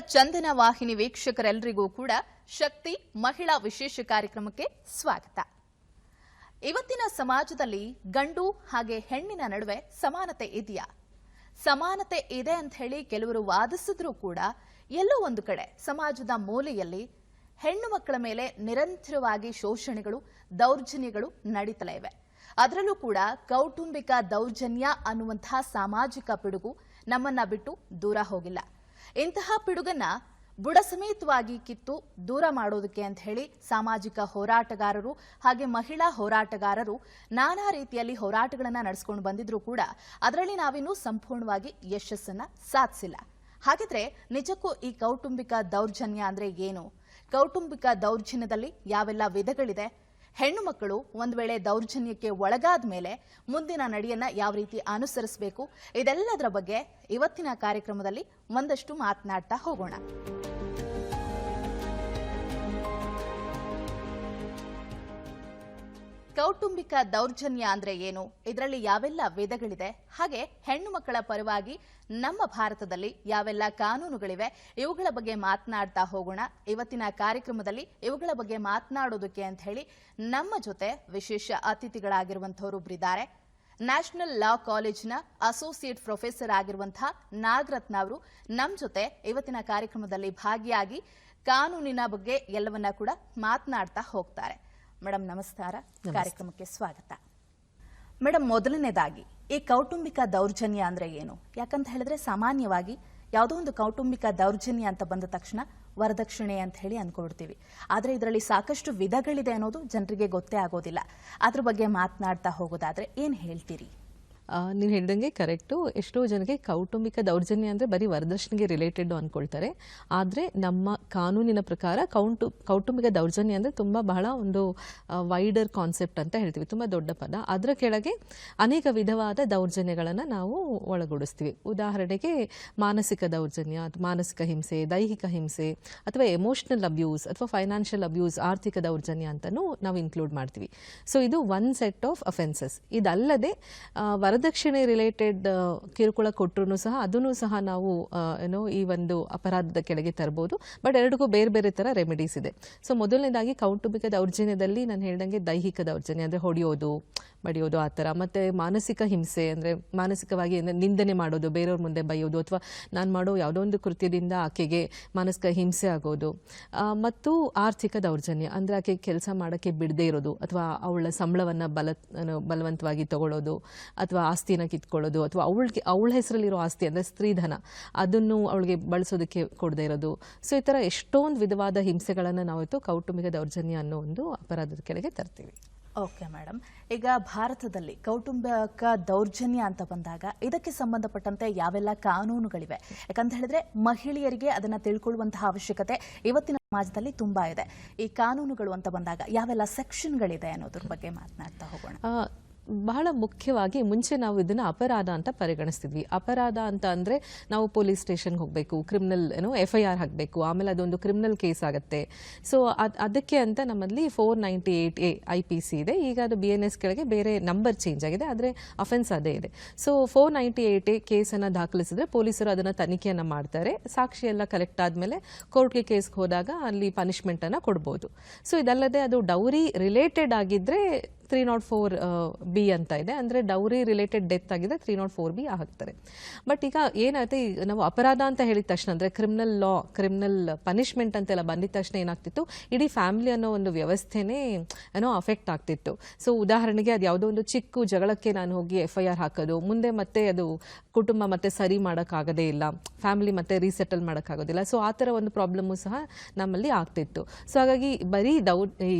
ಚಂದನ ವಾಹಿನಿ ವೀಕ್ಷಕರೆಲ್ಲರಿಗೂ ಕೂಡ ಶಕ್ತಿ ಮಹಿಳಾ ವಿಶೇಷ ಕಾರ್ಯಕ್ರಮಕ್ಕೆ ಸ್ವಾಗತ. ಇವತ್ತಿನ ಸಮಾಜದಲ್ಲಿ ಗಂಡು ಹಾಗೆ ಹೆಣ್ಣಿನ ನಡುವೆ ಸಮಾನತೆ ಇದೆಯಾ? ಸಮಾನತೆ ಇದೆ ಅಂತ ಹೇಳಿ ಕೆಲವರು ವಾದಿಸಿದ್ರೂ ಕೂಡ ಎಲ್ಲೋ ಒಂದು ಕಡೆ ಸಮಾಜದ ಮೂಲೆಯಲ್ಲಿ ಹೆಣ್ಣು ಮಕ್ಕಳ ಮೇಲೆ ನಿರಂತರವಾಗಿ ಶೋಷಣೆಗಳು, ದೌರ್ಜನ್ಯಗಳು ನಡೀತಲೇ ಇವೆ. ಅದರಲ್ಲೂ ಕೂಡ ಕೌಟುಂಬಿಕ ದೌರ್ಜನ್ಯ ಅನ್ನುವಂತಹ ಸಾಮಾಜಿಕ ಪಿಡುಗು ನಮ್ಮನ್ನ ಬಿಟ್ಟು ದೂರ ಹೋಗಿಲ್ಲ. ಇಂತಹ ಪಿಡುಗನ್ನ ಬುಡ ಸಮೇತವಾಗಿ ಕಿತ್ತು ದೂರ ಮಾಡೋದಕ್ಕೆ ಅಂತ ಹೇಳಿ ಸಾಮಾಜಿಕ ಹೋರಾಟಗಾರರು ಹಾಗೆ ಮಹಿಳಾ ಹೋರಾಟಗಾರರು ನಾನಾ ರೀತಿಯಲ್ಲಿ ಹೋರಾಟಗಳನ್ನ ನಡೆಸ್ಕೊಂಡು ಬಂದಿದ್ರು ಕೂಡ ಅದರಲ್ಲಿ ನಾವಿನ್ನೂ ಸಂಪೂರ್ಣವಾಗಿ ಯಶಸ್ಸನ್ನ ಸಾಧಿಸಿಲ್ಲ. ಹಾಗಿದ್ರೆ ನಿಜಕ್ಕೂ ಈ ಕೌಟುಂಬಿಕ ದೌರ್ಜನ್ಯ ಅಂದ್ರೆ ಏನು? ಕೌಟುಂಬಿಕ ದೌರ್ಜನ್ಯದಲ್ಲಿ ಯಾವೆಲ್ಲ ವಿಧಗಳಿದೆ? ಹೆಣ್ಣು ಮಕ್ಕಳು ಒಂದು ವೇಳೆ ದೌರ್ಜನ್ಯಕ್ಕೆ ಒಳಗಾದ ಮೇಲೆ ಮುಂದಿನ ನಡೆಯನ್ನ ಯಾವ ರೀತಿ ಅನುಸರಿಸಬೇಕು, ಇದೆಲ್ಲದರ ಬಗ್ಗೆ ಇವತ್ತಿನ ಕಾರ್ಯಕ್ರಮದಲ್ಲಿ ಒಂದಷ್ಟು ಮಾತನಾಡ್ತಾ ಹೋಗೋಣ. ಕೌಟುಂಬಿಕ ದೌರ್ಜನ್ಯ ಅಂದ್ರೆ ಏನು? ಇದರಲ್ಲಿ ಯಾವೆಲ್ಲ ವಿಧಗಳಿದೆ? ಹಾಗೆ ಹೆಣ್ಣು ಮಕ್ಕಳ ಪರವಾಗಿ ನಮ್ಮ ಭಾರತದಲ್ಲಿ ಯಾವೆಲ್ಲ ಕಾನೂನುಗಳಿವೆ? ಇವುಗಳ ಬಗ್ಗೆ ಮಾತನಾಡ್ತಾ ಹೋಗೋಣ. ಇವತ್ತಿನ ಕಾರ್ಯಕ್ರಮದಲ್ಲಿ ಇವುಗಳ ಬಗ್ಗೆ ಮಾತನಾಡೋದಕ್ಕೆ ಅಂತ ಹೇಳಿ ನಮ್ಮ ಜೊತೆ ವಿಶೇಷ ಅತಿಥಿಗಳಾಗಿರುವಂತಹವರೊಬ್ಬರಿದ್ದಾರೆ ನ್ಯಾಷನಲ್ ಲಾ ಕಾಲೇಜಿನ ಅಸೋಸಿಯೇಟ್ ಪ್ರೊಫೆಸರ್ ಆಗಿರುವಂತಹ ನಾಗರತ್ನ ಅವರು ನಮ್ಮ ಜೊತೆ ಇವತ್ತಿನ ಕಾರ್ಯಕ್ರಮದಲ್ಲಿ ಭಾಗಿಯಾಗಿ ಕಾನೂನಿನ ಬಗ್ಗೆ ಎಲ್ಲವನ್ನ ಕೂಡ ಮಾತನಾಡ್ತಾ ಹೋಗ್ತಾರೆ. ಮೇಡಮ್ ನಮಸ್ಕಾರ. ಕಾರ್ಯಕ್ರಮಕ್ಕೆ ಸ್ವಾಗತ. ಮೇಡಮ್ ಮೊದಲನೇದಾಗಿ ಈ ಕೌಟುಂಬಿಕ ದೌರ್ಜನ್ಯ ಅಂದ್ರೆ ಏನು? ಯಾಕಂತ ಹೇಳಿದ್ರೆ ಸಾಮಾನ್ಯವಾಗಿ ಯಾವುದೋ ಒಂದು ಕೌಟುಂಬಿಕ ದೌರ್ಜನ್ಯ ಅಂತ ಬಂದ ತಕ್ಷಣ ವರದಕ್ಷಿಣೆ ಅಂತ ಹೇಳಿ ಅನ್ಕೊಳ್ತೀವಿ ಆದರೆ ಇದರಲ್ಲಿ ಸಾಕಷ್ಟು ವಿಧಗಳಿದೆ ಅನ್ನೋದು ಜನರಿಗೆ ಗೊತ್ತೇ ಆಗೋದಿಲ್ಲ. ಅದ್ರ ಬಗ್ಗೆ ಮಾತನಾಡ್ತಾ ಹೋಗೋದಾದ್ರೆ ಏನ್ ಹೇಳ್ತೀರಿ? ನೀವು ಹೇಳ್ದಂಗೆ ಕರೆಕ್ಟು ಎಷ್ಟೋ ಜನಕ್ಕೆ ಕೌಟುಂಬಿಕ ದೌರ್ಜನ್ಯ ಅಂದರೆ ಬರೀ ವರದಕ್ಷಿಣೆಗೆ ರಿಲೇಟೆಡ್ ಅಂದ್ಕೊಳ್ತಾರೆ ಆದರೆ ನಮ್ಮ ಕಾನೂನಿನ ಪ್ರಕಾರ ಕೌಂಟು ಕೌಟುಂಬಿಕ ದೌರ್ಜನ್ಯ ಅಂದರೆ ತುಂಬ ಬಹಳ ಒಂದು ವೈಡರ್ ಕಾನ್ಸೆಪ್ಟ್ ಅಂತ ಹೇಳ್ತೀವಿ. ತುಂಬ ದೊಡ್ಡ ಪದ. ಅದರ ಕೆಳಗೆ ಅನೇಕ ವಿಧವಾದ ದೌರ್ಜನ್ಯಗಳನ್ನು ನಾವು ಒಳಗೂಡಿಸ್ತೀವಿ. ಉದಾಹರಣೆಗೆ ಮಾನಸಿಕ ದೌರ್ಜನ್ಯ ಮಾನಸಿಕ ಹಿಂಸೆ ದೈಹಿಕ ಹಿಂಸೆ ಅಥವಾ ಎಮೋಷ್ನಲ್ ಅಬ್ಯೂಸ್ ಅಥವಾ ಫೈನಾನ್ಷಿಯಲ್ ಅಬ್ಯೂಸ್ ಆರ್ಥಿಕ ದೌರ್ಜನ್ಯ ಅಂತಲೂ ನಾವು ಇನ್ಕ್ಲೂಡ್ ಮಾಡ್ತೀವಿ. ಸೊ ಇದು ಒನ್ ಸೆಟ್ ಆಫ್ ಅಫೆನ್ಸಸ್ ಇದಲ್ಲದೆ ಆ, ವರದಕ್ಷಿಣೆ ರಿಲೇಟೆಡ್ ಕಿರುಕುಳ ಕೊಟ್ಟರು ಸಹ ಅದನ್ನು ಸಹ ನಾವು ಏನೋ ಈ ಒಂದು ಅಪರಾಧದ ಕೆಳಗೆ ತರ್ಬೋದು. ಬಟ್ ಎರಡಕ್ಕೂ ಬೇರೆ ಬೇರೆ ಥರ ರೆಮಿಡೀಸ್ ಇದೆ. ಸೊ ಮೊದಲನೇದಾಗಿ ಕೌಟುಂಬಿಕ ದೌರ್ಜನ್ಯದಲ್ಲಿ ನಾನು ಹೇಳಿದಂಗೆ ದೈಹಿಕ ದೌರ್ಜನ್ಯ, ಅಂದರೆ ಹೊಡೆಯೋದು, ಬಡಿಯೋದು ಆ ಥರ. ಮತ್ತು ಮಾನಸಿಕ ಹಿಂಸೆ, ಅಂದರೆ ಮಾನಸಿಕವಾಗಿ ನಿಂದನೆ ಮಾಡೋದು, ಬೇರೆಯವ್ರ ಮುಂದೆ ಬೈಯೋದು, ಅಥವಾ ನಾನು ಮಾಡೋ ಯಾವುದೋ ಒಂದು ಕೃತ್ಯದಿಂದ ಆಕೆಗೆ ಮಾನಸಿಕ ಹಿಂಸೆ ಆಗೋದು. ಮತ್ತು ಆರ್ಥಿಕ ದೌರ್ಜನ್ಯ, ಅಂದರೆ ಆಕೆ ಕೆಲಸ ಮಾಡೋಕ್ಕೆ ಬಿಡದೇ ಇರೋದು, ಅಥವಾ ಅವಳ ಸಂಬಳವನ್ನು ಬಲ ಬಲವಂತವಾಗಿ ತಗೊಳ್ಳೋದು ಅಥವಾ ಆಸ್ತಿನ ಕಿತ್ಕೊಳ್ಳೋದು ಅಥವಾ ಅವಳಿಗೆ ಅವಳ ಹೆಸರಲ್ಲಿರೋ ಆಸ್ತಿ ಅಂದರೆ ಸ್ತ್ರೀಧನ ಅದನ್ನು ಅವಳಿಗೆ ಬಳಸೋದಕ್ಕೆ ಕೊಡದೇ ಇರೋದು. ಸೊ ಈ ಥರ ಎಷ್ಟೊಂದು ವಿಧವಾದ ಹಿಂಸೆಗಳನ್ನು ನಾವಿತ್ತು ಕೌಟುಂಬಿಕ ದೌರ್ಜನ್ಯ ಅನ್ನೋ ಒಂದು ಅಪರಾಧದ ಕೆಳಗೆ ತರ್ತೀವಿ. ಓಕೆ ಮೇಡಮ್ ಈಗ ಭಾರತದಲ್ಲಿ ಕೌಟುಂಬಿಕ ದೌರ್ಜನ್ಯ ಅಂತ ಬಂದಾಗ ಇದಕ್ಕೆ ಸಂಬಂಧಪಟ್ಟಂತೆ ಯಾವೆಲ್ಲ ಕಾನೂನುಗಳಿವೆ? ಯಾಕಂತ ಹೇಳಿದ್ರೆ ಮಹಿಳೆಯರಿಗೆ ಅದನ್ನು ತಿಳ್ಕೊಳ್ಳುವಂತಹ ಅವಶ್ಯಕತೆ ಇವತ್ತಿನ ಸಮಾಜದಲ್ಲಿ ತುಂಬಾ ಇದೆ. ಈ ಕಾನೂನುಗಳು ಅಂತ ಬಂದಾಗ ಯಾವೆಲ್ಲ ಸೆಕ್ಷನ್ಗಳಿದೆ ಅನ್ನೋದ್ರ ಬಗ್ಗೆ ಮಾತನಾಡ್ತಾ ಹೋಗೋಣ. ಬಹಳ ಮುಖ್ಯವಾಗಿ ಮುಂಚೆ ನಾವು ಇದನ್ನ ಅಪರಾಧ ಅಂತ ಪರಿಗಣಿಸ್ತಿದ್ವಿ. ಅಪರಾಧ ಅಂತ ಅಂದರೆ ನಾವು ಪೊಲೀಸ್ ಸ್ಟೇಷನ್ಗೆ ಹೋಗಬೇಕು, ಕ್ರಿಮಿನಲ್ ಏನೋ ಎಫ್ ಐ ಆರ್ ಹಾಕಬೇಕು, ಆಮೇಲೆ ಅದೊಂದು ಕ್ರಿಮಿನಲ್ ಕೇಸ್ ಆಗುತ್ತೆ. ಸೊ ಅದಕ್ಕೆ ಅಂತ ನಮ್ಮಲ್ಲಿ four ninety eight A I P C ಇದೆ. ಈಗ ಅದು ಬಿ ಎನ್ ಎಸ್ ಕೆಳಗೆ ಬೇರೆ ನಂಬರ್ ಚೇಂಜ್ ಆಗಿದೆ, ಆದರೆ ಅಫೆನ್ಸ್ ಅದೇ ಇದೆ. So four ninety eight A ಕೇಸನ್ನು ದಾಖಲಿಸಿದ್ರೆ ಪೊಲೀಸರು ಅದನ್ನು ತನಿಖೆಯನ್ನು ಮಾಡ್ತಾರೆ. ಸಾಕ್ಷಿ ಎಲ್ಲ ಕಲೆಕ್ಟ್ ಆದಮೇಲೆ ಕೋರ್ಟ್ಗೆ ಕೇಸ್ಗೆ ಹೋದಾಗ ಅಲ್ಲಿ ಪನಿಷ್ಮೆಂಟನ್ನು ಕೊಡ್ಬೋದು. ಸೊ ಇದಲ್ಲದೆ ಅದು ಡೌರಿ ರಿಲೇಟೆಡ್ ಆಗಿದ್ದರೆ ತ್ರೀ ನಾಟ್ ಫೋರ್ ಬಿ ಅಂತ ಇದೆ. ಅಂದರೆ ಡೌರಿ ರಿಲೇಟೆಡ್ ಡೆತ್ ಆಗಿದೆ ತ್ರೀ ನಾಟ್ ಫೋರ್ ಬಿ ಹಾಕ್ತಾರೆ ಬಟ್ ಈಗ ಏನಾಯ್ತು ಈಗ ನಾವು ಅಪರಾಧ ಅಂತ ಹೇಳಿದ ತಕ್ಷಣ, ಅಂದರೆ ಕ್ರಿಮಿನಲ್ ಲಾ ಕ್ರಿಮಿನಲ್ ಪನಿಷ್ಮೆಂಟ್ ಅಂತೆಲ್ಲ ಬಂದಿದ ತಕ್ಷಣ ಏನಾಗ್ತಿತ್ತು, ಇಡೀ ಫ್ಯಾಮಿಲಿ ಅನ್ನೋ ಒಂದು ವ್ಯವಸ್ಥೆನೇ ಏನೋ ಅಫೆಕ್ಟ್ ಆಗ್ತಿತ್ತು. ಸೊ ಉದಾಹರಣೆಗೆ ಅದು ಯಾವುದೋ ಒಂದು ಚಿಕ್ಕ ಜಗಳಕ್ಕೆ ನಾನು ಹೋಗಿ ಎಫ್ ಐ ಆರ್ ಹಾಕೋದು, ಮುಂದೆ ಮತ್ತೆ ಅದು ಕುಟುಂಬ ಮತ್ತೆ ಸರಿ ಮಾಡೋಕ್ಕಾಗದೇ ಇಲ್ಲ ಫ್ಯಾಮಿಲಿ ಮತ್ತೆ ರೀಸೆಟಲ್ ಮಾಡೋಕ್ಕಾಗೋದಿಲ್ಲ. ಸೊ ಆ ಥರ ಒಂದು ಪ್ರಾಬ್ಲಮ್ಮು ಸಹ ನಮ್ಮಲ್ಲಿ ಆಗ್ತಿತ್ತು. ಸೊ ಹಾಗಾಗಿ ಬರೀ ದೌ ಈ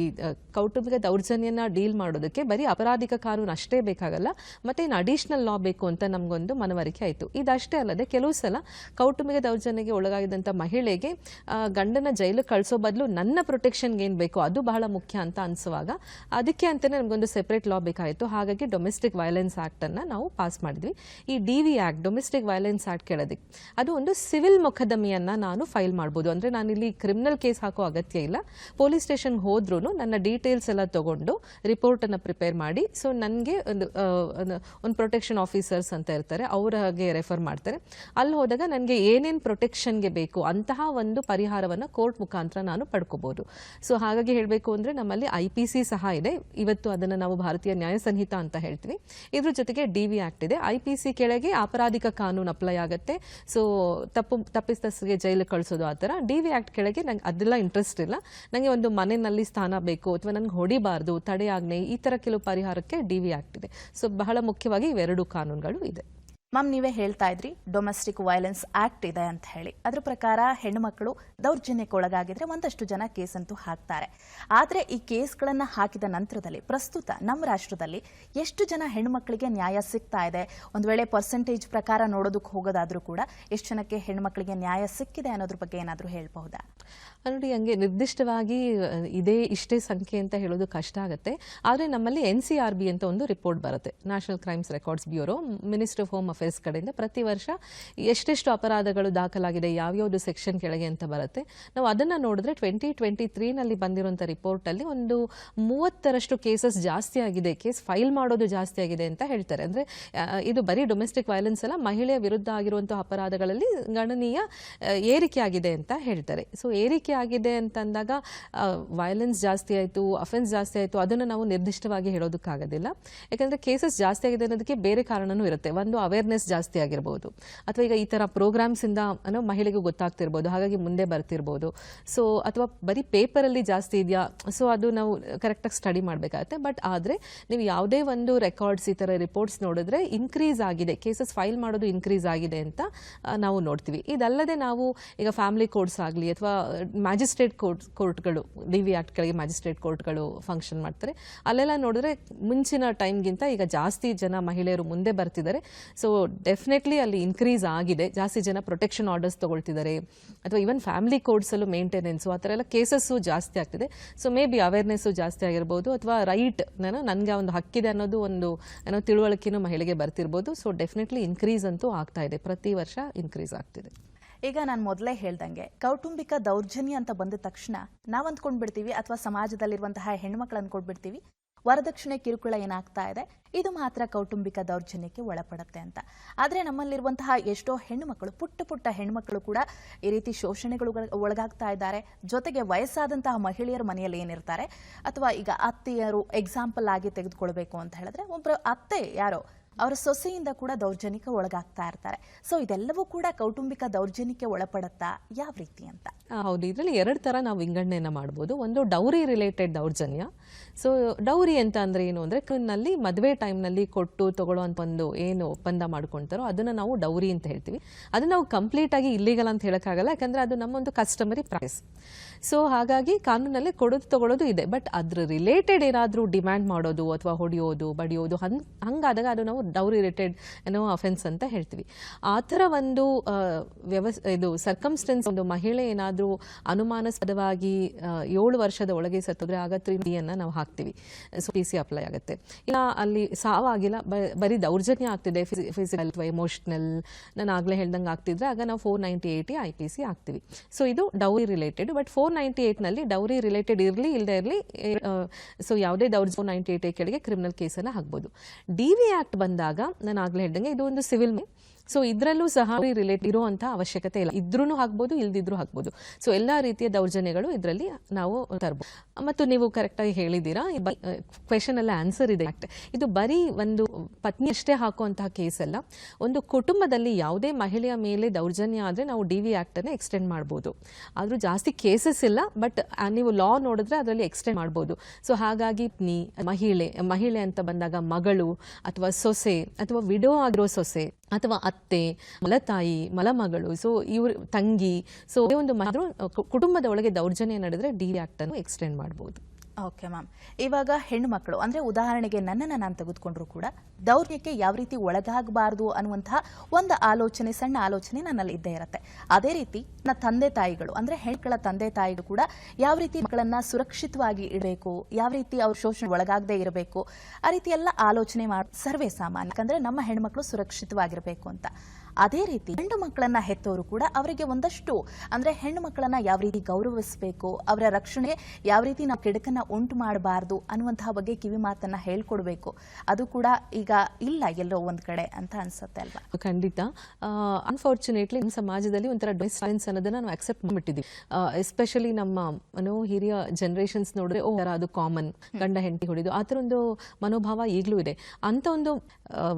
ಕೌಟುಂಬಿಕ ದೌರ್ಜನ್ಯನ ಡೀಲ್ ಮಾಡೋದಕ್ಕೆ ಬರೀ ಅಪರಾಧಿಕ ಕಾನೂನು ಅಷ್ಟೇ ಬೇಕಾಗಲ್ಲ, ಮತ್ತೆ ಇನ್ನು ಅಡಿಷನಲ್ ಲಾ ಬೇಕು ಅಂತ ನಮಗೊಂದು ಮನವರಿಕೆ ಆಯಿತು. ಇದಷ್ಟೇ ಅಲ್ಲದೆ ಕೆಲವು ಸಲ ಕೌಟುಂಬಿಕ ದೌರ್ಜನ್ಯಕ್ಕೆ ಒಳಗಾಗಿದ್ದಂಥ ಮಹಿಳೆಗೆ ಗಂಡನ ಜೈಲಿಗೆ ಕಳಿಸೋ ಬದಲು ನನ್ನ ಪ್ರೊಟೆಕ್ಷನ್ಗೆ ಏನು ಬೇಕು ಅದು ಬಹಳ ಮುಖ್ಯ ಅಂತ ಅನಿಸುವಾಗ ಅದಕ್ಕೆ ಅಂತಲೇ ನಮಗೊಂದು ಸೆಪ್ರೇಟ್ ಲಾ ಬೇಕಾಯಿತು. ಹಾಗಾಗಿ ಡೊಮೆಸ್ಟಿಕ್ ವೈಲೆನ್ಸ್ ಆ್ಯಕ್ಟನ್ನು ನಾವು ಪಾಸ್ ಮಾಡಿದ್ವಿ. ಈ D V act domestic violence act ಕೇಳೋದಕ್ಕೆ ಅದು ಒಂದು ಸಿವಿಲ್ ಮೊಕದ್ದಮೆಯನ್ನು ನಾನು ಫೈಲ್ ಮಾಡ್ಬೋದು. ಅಂದರೆ ನಾನಿಲ್ಲಿ ಕ್ರಿಮಿನಲ್ ಕೇಸ್ ಹಾಕೋ ಅಗತ್ಯ ಇಲ್ಲ. ಪೊಲೀಸ್ ಸ್ಟೇಷನ್ಗೆ ಹೋದ್ರೂ ನನ್ನ ಡೀಟೇಲ್ಸ್ ಎಲ್ಲ ತೊಗೊಂಡು ರಿಪೋರ್ಟನ್ನು ಪ್ರಿಪೇರ್ ಮಾಡಿ ಸೊ ನನಗೆ ಒಂದು ಒಂದು- ಪ್ರೊಟೆಕ್ಷನ್ ಆಫೀಸರ್ಸ್ ಅಂತ ಇರ್ತಾರೆ, ಅವರ ಹಾಗೆ ರೆಫರ್ ಮಾಡ್ತಾರೆ. ಅಲ್ಲಿ ಹೋದಾಗ ನನಗೆ ಏನೇನು ಪ್ರೊಟೆಕ್ಷನ್ಗೆ ಬೇಕು, ಅಂತಹ ಒಂದು ಪರಿಹಾರವನ್ನು ಕೋರ್ಟ್ ಮುಖಾಂತರ ನಾನು ಪಡ್ಕೋಬೋದು. ಸೊ ಹಾಗಾಗಿ ಹೇಳಬೇಕು ಅಂದರೆ ನಮ್ಮಲ್ಲಿ ಐ ಸಹ ಇದೆ. ಇವತ್ತು ಅದನ್ನು ನಾವು ಭಾರತೀಯ ನ್ಯಾಯ ಸಂಹಿತ ಅಂತ ಹೇಳ್ತೀವಿ. ಇದ್ರ ಜೊತೆಗೆ ಡಿ ವಿ ಆ್ಯಕ್ಟ್ ಇದೆ. ಐ ಪಿ ಸಿ ಕೆಳಗೆ ಅಪರಾಧಿಕ ಕಾನೂನು ಅಪ್ಲೈ ಆಗುತ್ತೆ. ಸೊ ತಪ್ಪು ತಪ್ಪಿಸ್ತಸ್ಗೆ ಜೈಲಿಗೆ ಕಳಿಸೋದು ಆ ಥರ. ಡಿ ವಿ ಆ್ಯಕ್ಟ್ ಕೆಳಗೆ ನಂಗೆ ಅದೆಲ್ಲ ಇಂಟ್ರೆಸ್ಟ್ ಇಲ್ಲ. ನನಗೆ ಒಂದು ಮನೆಯಲ್ಲಿ ಸ್ಥಾನ ಬೇಕು, ಅಥವಾ ನನಗೆ ಹೊಡಿಬಾರ್ದು ತಡೆಯಾಗ್ನೆ ಈ ಥರ ಕೆಲವು ಪರಿಹಾರಕ್ಕೆ ಡಿ ವಿ ಇದೆ. ಸೊ ಬಹಳ ಮುಖ್ಯವಾಗಿ ಇವೆರಡು ಕಾನೂನುಗಳು ಇದೆ. ಮ್ಯಾಮ್, ನೀವೇ ಹೇಳ್ತಾ ಇದ್ರಿ ಡೊಮೆಸ್ಟಿಕ್ ವೈಲೆನ್ಸ್ ಆಕ್ಟ್ ಇದೆ ಅಂತ ಹೇಳಿ. ಅದ್ರ ಪ್ರಕಾರ ಹೆಣ್ಣುಮಕ್ಕಳು ದೌರ್ಜನ್ಯಕ್ಕೆ ಒಳಗಾಗಿದ್ರೆ ಒಂದಷ್ಟು ಜನ ಕೇಸ್ ಅಂತೂ ಹಾಕ್ತಾರೆ. ಆದರೆ ಈ ಕೇಸ್ಗಳನ್ನ ಹಾಕಿದ ನಂತರದಲ್ಲಿ, ಪ್ರಸ್ತುತ ನಮ್ಮ ರಾಷ್ಟ್ರದಲ್ಲಿ ಎಷ್ಟು ಜನ ಹೆಣ್ಣುಮಕ್ಕಳಿಗೆ ನ್ಯಾಯ ಸಿಗ್ತಾ ಇದೆ? ಒಂದು ವೇಳೆ ಪರ್ಸೆಂಟೇಜ್ ಪ್ರಕಾರ ನೋಡೋದಕ್ಕೆ ಹೋಗೋದಾದ್ರೂ ಕೂಡ ಎಷ್ಟು ಜನಕ್ಕೆ ಹೆಣ್ಣುಮಕ್ಕಳಿಗೆ ನ್ಯಾಯ ಸಿಕ್ಕಿದೆ ಅನ್ನೋದ್ರ ಬಗ್ಗೆ ಏನಾದರೂ ಹೇಳ್ಬಹುದಾ? ನೋಡಿ, ಹಂಗೆ ನಿರ್ದಿಷ್ಟವಾಗಿ ಇದೇ ಇಷ್ಟೇ ಸಂಖ್ಯೆ ಅಂತ ಹೇಳೋದು ಕಷ್ಟ ಆಗುತ್ತೆ. ಆದರೆ ನಮ್ಮಲ್ಲಿ ಎನ್ ಸಿ ಆರ್ ಬಿ ಅಂತ ಒಂದು ರಿಪೋರ್ಟ್ ಬರುತ್ತೆ. National crimes records bureau ministry of home affairs ಕಡೆಯಿಂದ ಪ್ರತಿ ವರ್ಷ ಎಷ್ಟೆಷ್ಟು ಅಪರಾಧಗಳು ದಾಖಲಾಗಿದೆ, ಯಾವ್ಯಾವುದು ಸೆಕ್ಷನ್ ಕೆಳಗೆ ಅಂತ ಬರುತ್ತೆ. ನಾವು ಅದನ್ನು ನೋಡಿದ್ರೆ ಟ್ವೆಂಟಿ ಟ್ವೆಂಟಿ ತ್ರೀನಲ್ಲಿ ಬಂದಿರುವಂಥ ರಿಪೋರ್ಟಲ್ಲಿ ಒಂದು ಮೂವತ್ತರಷ್ಟು ಕೇಸಸ್ ಜಾಸ್ತಿ ಆಗಿದೆ, ಕೇಸ್ ಫೈಲ್ ಮಾಡೋದು ಜಾಸ್ತಿ ಆಗಿದೆ ಅಂತ ಹೇಳ್ತಾರೆ. ಅಂದರೆ ಇದು ಬರೀ ಡೊಮೆಸ್ಟಿಕ್ ವೈಲೆನ್ಸ್ ಅಲ್ಲ, ಮಹಿಳೆಯ ವಿರುದ್ಧ ಆಗಿರುವಂಥ ಅಪರಾಧಗಳಲ್ಲಿ ಗಣನೀಯ ಏರಿಕೆ ಆಗಿದೆ ಅಂತ ಹೇಳ್ತಾರೆ. ಸೊ ಏರಿಕೆ ಆಗಿದೆ ಅಂತಂದಾಗ ವೈಲೆನ್ಸ್ ಜಾಸ್ತಿ ಆಯಿತು ಅಫೆನ್ಸ್ ಜಾಸ್ತಿ ಆಯಿತು, ಅದನ್ನು ನಾವು ನಿರ್ದಿಷ್ಟವಾಗಿ ಹೇಳೋದಕ್ಕಾಗೋದಿಲ್ಲ. ಯಾಕಂದರೆ ಕೇಸಸ್ ಜಾಸ್ತಿ ಆಗಿದೆ ಅನ್ನೋದಕ್ಕೆ ಬೇರೆ ಕಾರಣವೂ ಇರುತ್ತೆ. ಒಂದು ಅವೇರ್ನೆಸ್ ಜಾಸ್ತಿ ಆಗಿರ್ಬೋದು. ಅಥವಾ ಈಗ ಈ ಥರ ಪ್ರೋಗ್ರಾಮ್ಸಿಂದ ಅನ್ನೋ ಮಹಿಳೆಗೂ ಗೊತ್ತಾಗ್ತಿರ್ಬೋದು, ಹಾಗಾಗಿ ಮುಂದೆ ಬರ್ತಿರ್ಬೋದು. ಸೊ ಅಥವಾ ಬರೀ ಪೇಪರಲ್ಲಿ ಜಾಸ್ತಿ ಇದೆಯಾ? ಸೊ ಅದು ನಾವು ಕರೆಕ್ಟಾಗಿ ಸ್ಟಡಿ ಮಾಡಬೇಕಾಗುತ್ತೆ. ಬಟ್ ಆದರೆ, ನೀವು ಯಾವುದೇ ಒಂದು ರೆಕಾರ್ಡ್ಸ್ ಈ ಥರ ರಿಪೋರ್ಟ್ಸ್ ನೋಡಿದ್ರೆ ಇನ್ಕ್ರೀಸ್ ಆಗಿದೆ. ಕೇಸಸ್ ಫೈಲ್ ಮಾಡೋದು ಇನ್ಕ್ರೀಸ್ ಆಗಿದೆ ಅಂತ ನಾವು ನೋಡ್ತೀವಿ. ಇದಲ್ಲದೆ ನಾವು ಈಗ ಫ್ಯಾಮಿಲಿ ಕೋರ್ಟ್ಸ್ ಆಗಲಿ ಅಥವಾ ಮ್ಯಾಜಿಸ್ಟ್ರೇಟ್ ಕೋರ್ಟ್ ಕೋರ್ಟ್ಗಳು ಡಿ ವಿ ಆ್ಯಕ್ಟ್ಗಳಿಗೆ ಮ್ಯಾಜಿಸ್ಟ್ರೇಟ್ ಕೋರ್ಟ್ಗಳು ಫಂಕ್ಷನ್ ಮಾಡ್ತಾರೆ. ಅಲ್ಲೆಲ್ಲ ನೋಡಿದ್ರೆ ಮುಂಚಿನ ಟೈಮ್ಗಿಂತ ಈಗ ಜಾಸ್ತಿ ಜನ ಮಹಿಳೆಯರು ಮುಂದೆ ಬರ್ತಿದ್ದಾರೆ. ಸೊ ಡೆಫಿನೆಟ್ಲಿ ಅಲ್ಲಿ ಇನ್ಕ್ರೀಸ್ ಆಗಿದೆ. ಜಾಸ್ತಿ ಜನ ಪ್ರೊಟೆಕ್ಷನ್ ಆರ್ಡರ್ಸ್ ತೊಗೊಳ್ತಿದ್ದಾರೆ. ಅಥವಾ ಈವನ್ ಫ್ಯಾಮಿಲಿ ಕೋರ್ಟ್ಸಲ್ಲೂ ಮೇಂಟೆನೆನ್ಸು ಆ ಥರ ಎಲ್ಲ ಕೇಸಸ್ಸು ಜಾಸ್ತಿ ಆಗ್ತಿದೆ. ಸೊ ಮೇ ಬಿ ಅವೇರ್ನೆಸ್ಸು ಜಾಸ್ತಿ ಆಗಿರ್ಬೋದು ಅಥವಾ ರೈಟ್ ನಾನು ನನಗೆ ಒಂದು ಹಕ್ಕಿದೆ ಅನ್ನೋದು ಒಂದು ಏನೋ ತಿಳುವಳಿಕೆನೂ ಮಹಿಳೆಗೆ ಬರ್ತಿರ್ಬೋದು. ಸೊ ಡೆಫಿನೆಟ್ಲಿ ಇನ್ಕ್ರೀಸ್ ಅಂತೂ ಆಗ್ತಾ ಇದೆ. ಪ್ರತಿ ವರ್ಷ ಇನ್ಕ್ರೀಸ್ ಆಗ್ತಿದೆ. ಈಗ ನಾನು ಮೊದಲೇ ಹೇಳ್ದಂಗೆ, ಕೌಟುಂಬಿಕ ದೌರ್ಜನ್ಯ ಅಂತ ಬಂದ ತಕ್ಷಣ ನಾವು ಅಂದ್ಕೊಂಡ್ಬಿಡ್ತೀವಿ ಅಥವಾ ಸಮಾಜದಲ್ಲಿರುವಂತಹ ಹೆಣ್ಮಕ್ಳು ಅಂದ್ಕೊಂಡ್ಬಿಡ್ತೀವಿ ವರದಕ್ಷಿಣೆ ಕಿರುಕುಳ ಏನಾಗ್ತಾ ಇದೆ, ಇದು ಮಾತ್ರ ಕೌಟುಂಬಿಕ ದೌರ್ಜನ್ಯಕ್ಕೆ ಒಳಪಡುತ್ತೆ ಅಂತ. ಆದರೆ ನಮ್ಮಲ್ಲಿರುವಂತಹ ಎಷ್ಟೋ ಹೆಣ್ಣುಮಕ್ಕಳು, ಪುಟ್ಟ ಪುಟ್ಟ ಹೆಣ್ಣುಮಕ್ಕಳು ಕೂಡ ಈ ರೀತಿ ಶೋಷಣೆಗಳು ಒಳಗಾಗ್ತಾ ಇದ್ದಾರೆ. ಜೊತೆಗೆ ವಯಸ್ಸಾದಂತಹ ಮಹಿಳೆಯರ ಮನೆಯಲ್ಲಿ ಏನಿರ್ತಾರೆ, ಅಥವಾ ಈಗ ಅತ್ತೆಯರು ಎಕ್ಸಾಂಪಲ್ ಆಗಿ ತೆಗೆದುಕೊಳ್ಬೇಕು ಅಂತ ಹೇಳಿದ್ರೆ ಒಬ್ಬರು ಅತ್ತೆ ಯಾರೋ ಅವರ ಸೊಸೆಯಿಂದ ಕೂಡ ದೌರ್ಜನ್ಯಕ್ಕೆ ಒಳಗಾಗ್ತಾ ಇರ್ತಾರೆ. ಸೊ ಇದೆಲ್ಲವೂ ಕೂಡ ಕೌಟುಂಬಿಕ ದೌರ್ಜನ್ಯಕ್ಕೆ ಒಳಪಡುತ್ತಾ ಯಾವ ರೀತಿ ಅಂತ? ಹೌದು. ಇದರಲ್ಲಿ ಎರಡು ಥರ ನಾವು ವಿಂಗಡಣೆಯನ್ನು ಮಾಡ್ಬೋದು. ಒಂದು ಡೌರಿ ರಿಲೇಟೆಡ್ ದೌರ್ಜನ್ಯ. ಸೊ ಡೌರಿ ಅಂತ ಅಂದರೆ ಏನು ಅಂದರೆ ನಲ್ಲಿ ಮದುವೆ ಟೈಮ್ನಲ್ಲಿ ಕೊಟ್ಟು ತಗೊಳ್ಳೋವಂಥ ಒಂದು ಏನು ಒಪ್ಪಂದ ಮಾಡ್ಕೊಳ್ತಾರೋ ಅದನ್ನು ನಾವು ಡೌರಿ ಅಂತ ಹೇಳ್ತೀವಿ. ಅದನ್ನು ನಾವು ಕಂಪ್ಲೀಟಾಗಿ ಇಲ್ಲಿಗಲ್ ಅಂತ ಹೇಳೋಕ್ಕಾಗಲ್ಲ. ಯಾಕಂದರೆ ಅದು ನಮ್ಮೊಂದು ಕಸ್ಟಮರಿ ಪ್ರೈಸ್ ಸೊ ಹಾಗಾಗಿ ಕಾನೂನಲ್ಲಿ ಕೊಡೋದು ತಗೊಳ್ಳೋದು ಇದೆ. ಬಟ್ ಅದ್ರ ರಿಲೇಟೆಡ್ ಏನಾದರೂ ಡಿಮ್ಯಾಂಡ್ ಮಾಡೋದು ಅಥವಾ ಹೊಡೆಯೋದು, ಬಡಿಯೋದು ಹಂಗೆ, ಹಂಗಾದಾಗ ಅದು ನಾವು ಡೌರಿ ರಿಲೇಟೆಡ್ ಏನೋ ಅಫೆನ್ಸ್ ಅಂತ ಹೇಳ್ತೀವಿ. ಆ ಥರ ಒಂದು ವ್ಯವಸ್, ಇದು ಸರ್ಕಮ್ಸ್ಟೆನ್ಸ್ ಒಂದು ಮಹಿಳೆ ಏನಾದರೂ ಅನುಮಾನಸ್ಪದವಾಗಿ ಏಳು ವರ್ಷದ ಒಳಗೆ ಸತ್ತೋದ್ರೆ ಆಗ ಡಿಯನ್ನು ನಾವು ಹಾಕ್ತೀವಿ. ಸೊ ಪಿ ಸಿ ಅಪ್ಲೈ ಆಗುತ್ತೆ. ಇಲ್ಲ ಅಲ್ಲಿ ಸಾವಾಗಿಲ್ಲ. ಬ- ಬರೀ ದೌರ್ಜನ್ಯ ಆಗ್ತಿದೆ. ಫಿಸಿಕಲ್ ಅಥವಾ ಎಮೋಷ್ನಲ್ ನಾನು ಆಗಲೇ ಹೇಳ್ದಂಗೆ ಆಗ್ತಿದ್ರೆ, ಆಗ ನಾವು four ninety eighty I P C ಹಾಕ್ತೀವಿ. ಸೊ ಇದು dowry related but four ninety ಏಟ್ನಲ್ಲಿ dowry related ಇರಲಿ ಇಲ್ಲದೆ ಇರಲಿ ಸೊ ಯಾವುದೇ ದೌರ್ ಫೋರ್ ನೈಂಟಿ ಏಟ್ ಕೆಳಗೆ ಕ್ರಿಮಿನಲ್ ಕೇಸನ್ನು ಹಾಕ್ಬೋದು. ಡಿ ವಿ ಆ್ಯಕ್ಟ್ ಬಂದಾಗ, ನಾನು ಆಗಲೇ ಹೇಳ್ದಂಗೆ, ಇದು ಒಂದು ಸಿವಿಲ್ ಸೊ ಇದರಲ್ಲೂ ಸಹ ರಿಲೇಟ್ ಇರುವಂಥ ಅವಶ್ಯಕತೆ ಇಲ್ಲ. ಇದ್ರೂ ಹಾಕ್ಬೋದು, ಇಲ್ದಿದ್ರೂ ಹಾಕ್ಬೋದು. ಸೊ ಎಲ್ಲ ರೀತಿಯ ದೌರ್ಜನ್ಯಗಳು ಇದರಲ್ಲಿ ನಾವು ತರಬಹುದು ಮತ್ತು ನೀವು ಕರೆಕ್ಟಾಗಿ ಹೇಳಿದ್ದೀರಾ ಕ್ವೆಶನ್ ಎಲ್ಲ ಆನ್ಸರ್ ಇದೆ. ಇದು ಬರೀ ಒಂದು ಪತ್ನಿ ಅಷ್ಟೇ ಹಾಕುವಂತಹ ಕೇಸ್ ಅಲ್ಲ. ಒಂದು ಕುಟುಂಬದಲ್ಲಿ ಯಾವುದೇ ಮಹಿಳೆಯ ಮೇಲೆ ದೌರ್ಜನ್ಯ ಆದರೆ ನಾವು ಡಿ ವಿ ಆ್ಯಕ್ಟನ್ನು ಎಕ್ಸ್ಟೆಂಡ್ ಮಾಡ್ಬೋದು. ಆದರೂ ಜಾಸ್ತಿ ಕೇಸಸ್ ಇಲ್ಲ ಬಟ್ ನೀವು ಲಾ ನೋಡಿದ್ರೆ ಅದರಲ್ಲಿ ಎಕ್ಸ್ಟೆಂಡ್ ಮಾಡ್ಬೋದು. ಸೊ ಹಾಗಾಗಿ ಪತ್ನಿ, ಮಹಿಳೆ ಮಹಿಳೆ ಅಂತ ಬಂದಾಗ ಮಗಳು, ಅಥವಾ ಸೊಸೆ, ಅಥವಾ ವಿಡೋ ಆಗಿರೋ ಸೊಸೆ, ಅಥವಾ ಅತ್ತೆ, ಮಲತಾಯಿ, ಮಲಮಗಳು ಸೊ ಇವ್ರ ತಂಗಿ ಸೊ ಒಂದು ಮಾತ್ರ, ಕುಟುಂಬದ ಒಳಗೆ ದೌರ್ಜನ್ಯ ನಡೆದ್ರೆ ಡಿ ಆಕ್ಟನ್ನು ಎಕ್ಸ್ಟೆಂಡ್ ಮಾಡ್ಬೋದು. ಓಕೆ ಮ್ಯಾಮ್ ಇವಾಗ ಹೆಣ್ಣು ಮಕ್ಕಳು, ಅಂದ್ರೆ ಉದಾಹರಣೆಗೆ ನನ್ನನ್ನು ನಾನು ತೆಗೆದುಕೊಂಡ್ರು ಕೂಡ ದೌರ್ಯಕ್ಕೆ ಯಾವ ರೀತಿ ಒಳಗಾಗಬಾರದು ಅನ್ನುವಂತಹ ಒಂದು ಆಲೋಚನೆ, ಸಣ್ಣ ಆಲೋಚನೆ ನನ್ನಲ್ಲಿ ಇದ್ದೇ ಇರುತ್ತೆ. ಅದೇ ರೀತಿ ನನ್ನ ತಂದೆ ತಾಯಿಗಳು, ಅಂದ್ರೆ ಹೆಣ್ಮಕ್ಳ ತಂದೆ ತಾಯಿಗಳು ಕೂಡ ಯಾವ ರೀತಿ ಮಕ್ಕಳನ್ನ ಸುರಕ್ಷಿತವಾಗಿ ಇಡಬೇಕು, ಯಾವ ರೀತಿ ಅವ್ರ ಶೋಷಣೆ ಒಳಗಾಗದೇ ಇರಬೇಕು, ಆ ರೀತಿ ಎಲ್ಲ ಆಲೋಚನೆ ಮಾಡಿ, ಸರ್ವೇ ಸಾಮಾನ್ಯ. ಯಾಕಂದ್ರೆ ನಮ್ಮ ಹೆಣ್ಮಕ್ಳು ಸುರಕ್ಷಿತವಾಗಿರಬೇಕು ಅಂತ. ಅದೇ ರೀತಿ ಹೆಣ್ಣು ಮಕ್ಕಳನ್ನ ಹೆತ್ತವರು ಕೂಡ ಅವರಿಗೆ ಒಂದಷ್ಟು, ಅಂದ್ರೆ ಹೆಣ್ಣು ಮಕ್ಕಳನ್ನ ಯಾವ ರೀತಿ ಗೌರವಿಸಬೇಕು, ಅವರ ರಕ್ಷಣೆ ಯಾವ ರೀತಿ ನಾವು ಕೆಡಕನ್ನ ಉಂಟು ಮಾಡಬಾರದು ಅನ್ನುವಂತಹ ಬಗ್ಗೆ ಕಿವಿ ಮಾತನ್ನ ಹೇಳ್ಕೊಡ್ಬೇಕು. ಅದು ಕೂಡ ಈಗ ಇಲ್ಲ ಎಲ್ಲೋ ಒಂದ್ ಕಡೆ ಅಂತ ಅನ್ಸುತ್ತೆ ಅಲ್ವಾ? ಖಂಡಿತ. ಅನ್ಫಾರ್ಚುನೇಟ್ಲಿ ನಮ್ಮ ಸಮಾಜದಲ್ಲಿ ಒಂಥರ ಡಿಸ್ಟೆನ್ಸ್ ಅನ್ನೋದನ್ನ ನಾವು ಅಕ್ಸೆಪ್ಟ್ ಮಾಡ್ಬಿಟ್ಟಿದ್ದೀವಿ. ಎಸ್ಪೆಷಲಿ ನಮ್ಮ ಮನೋ ಹಿರಿಯ ಜನರೇಷನ್ಸ್ ನೋಡಿದ್ರೆ, ಓ ಅದು ಕಾಮನ್ ಗಂಡ ಹೆಂಡತಿ ಹೊಡಿದು, ಆ ಥರ ಒಂದು ಮನೋಭಾವ ಈಗಲೂ ಇದೆ. ಅಂತ ಒಂದು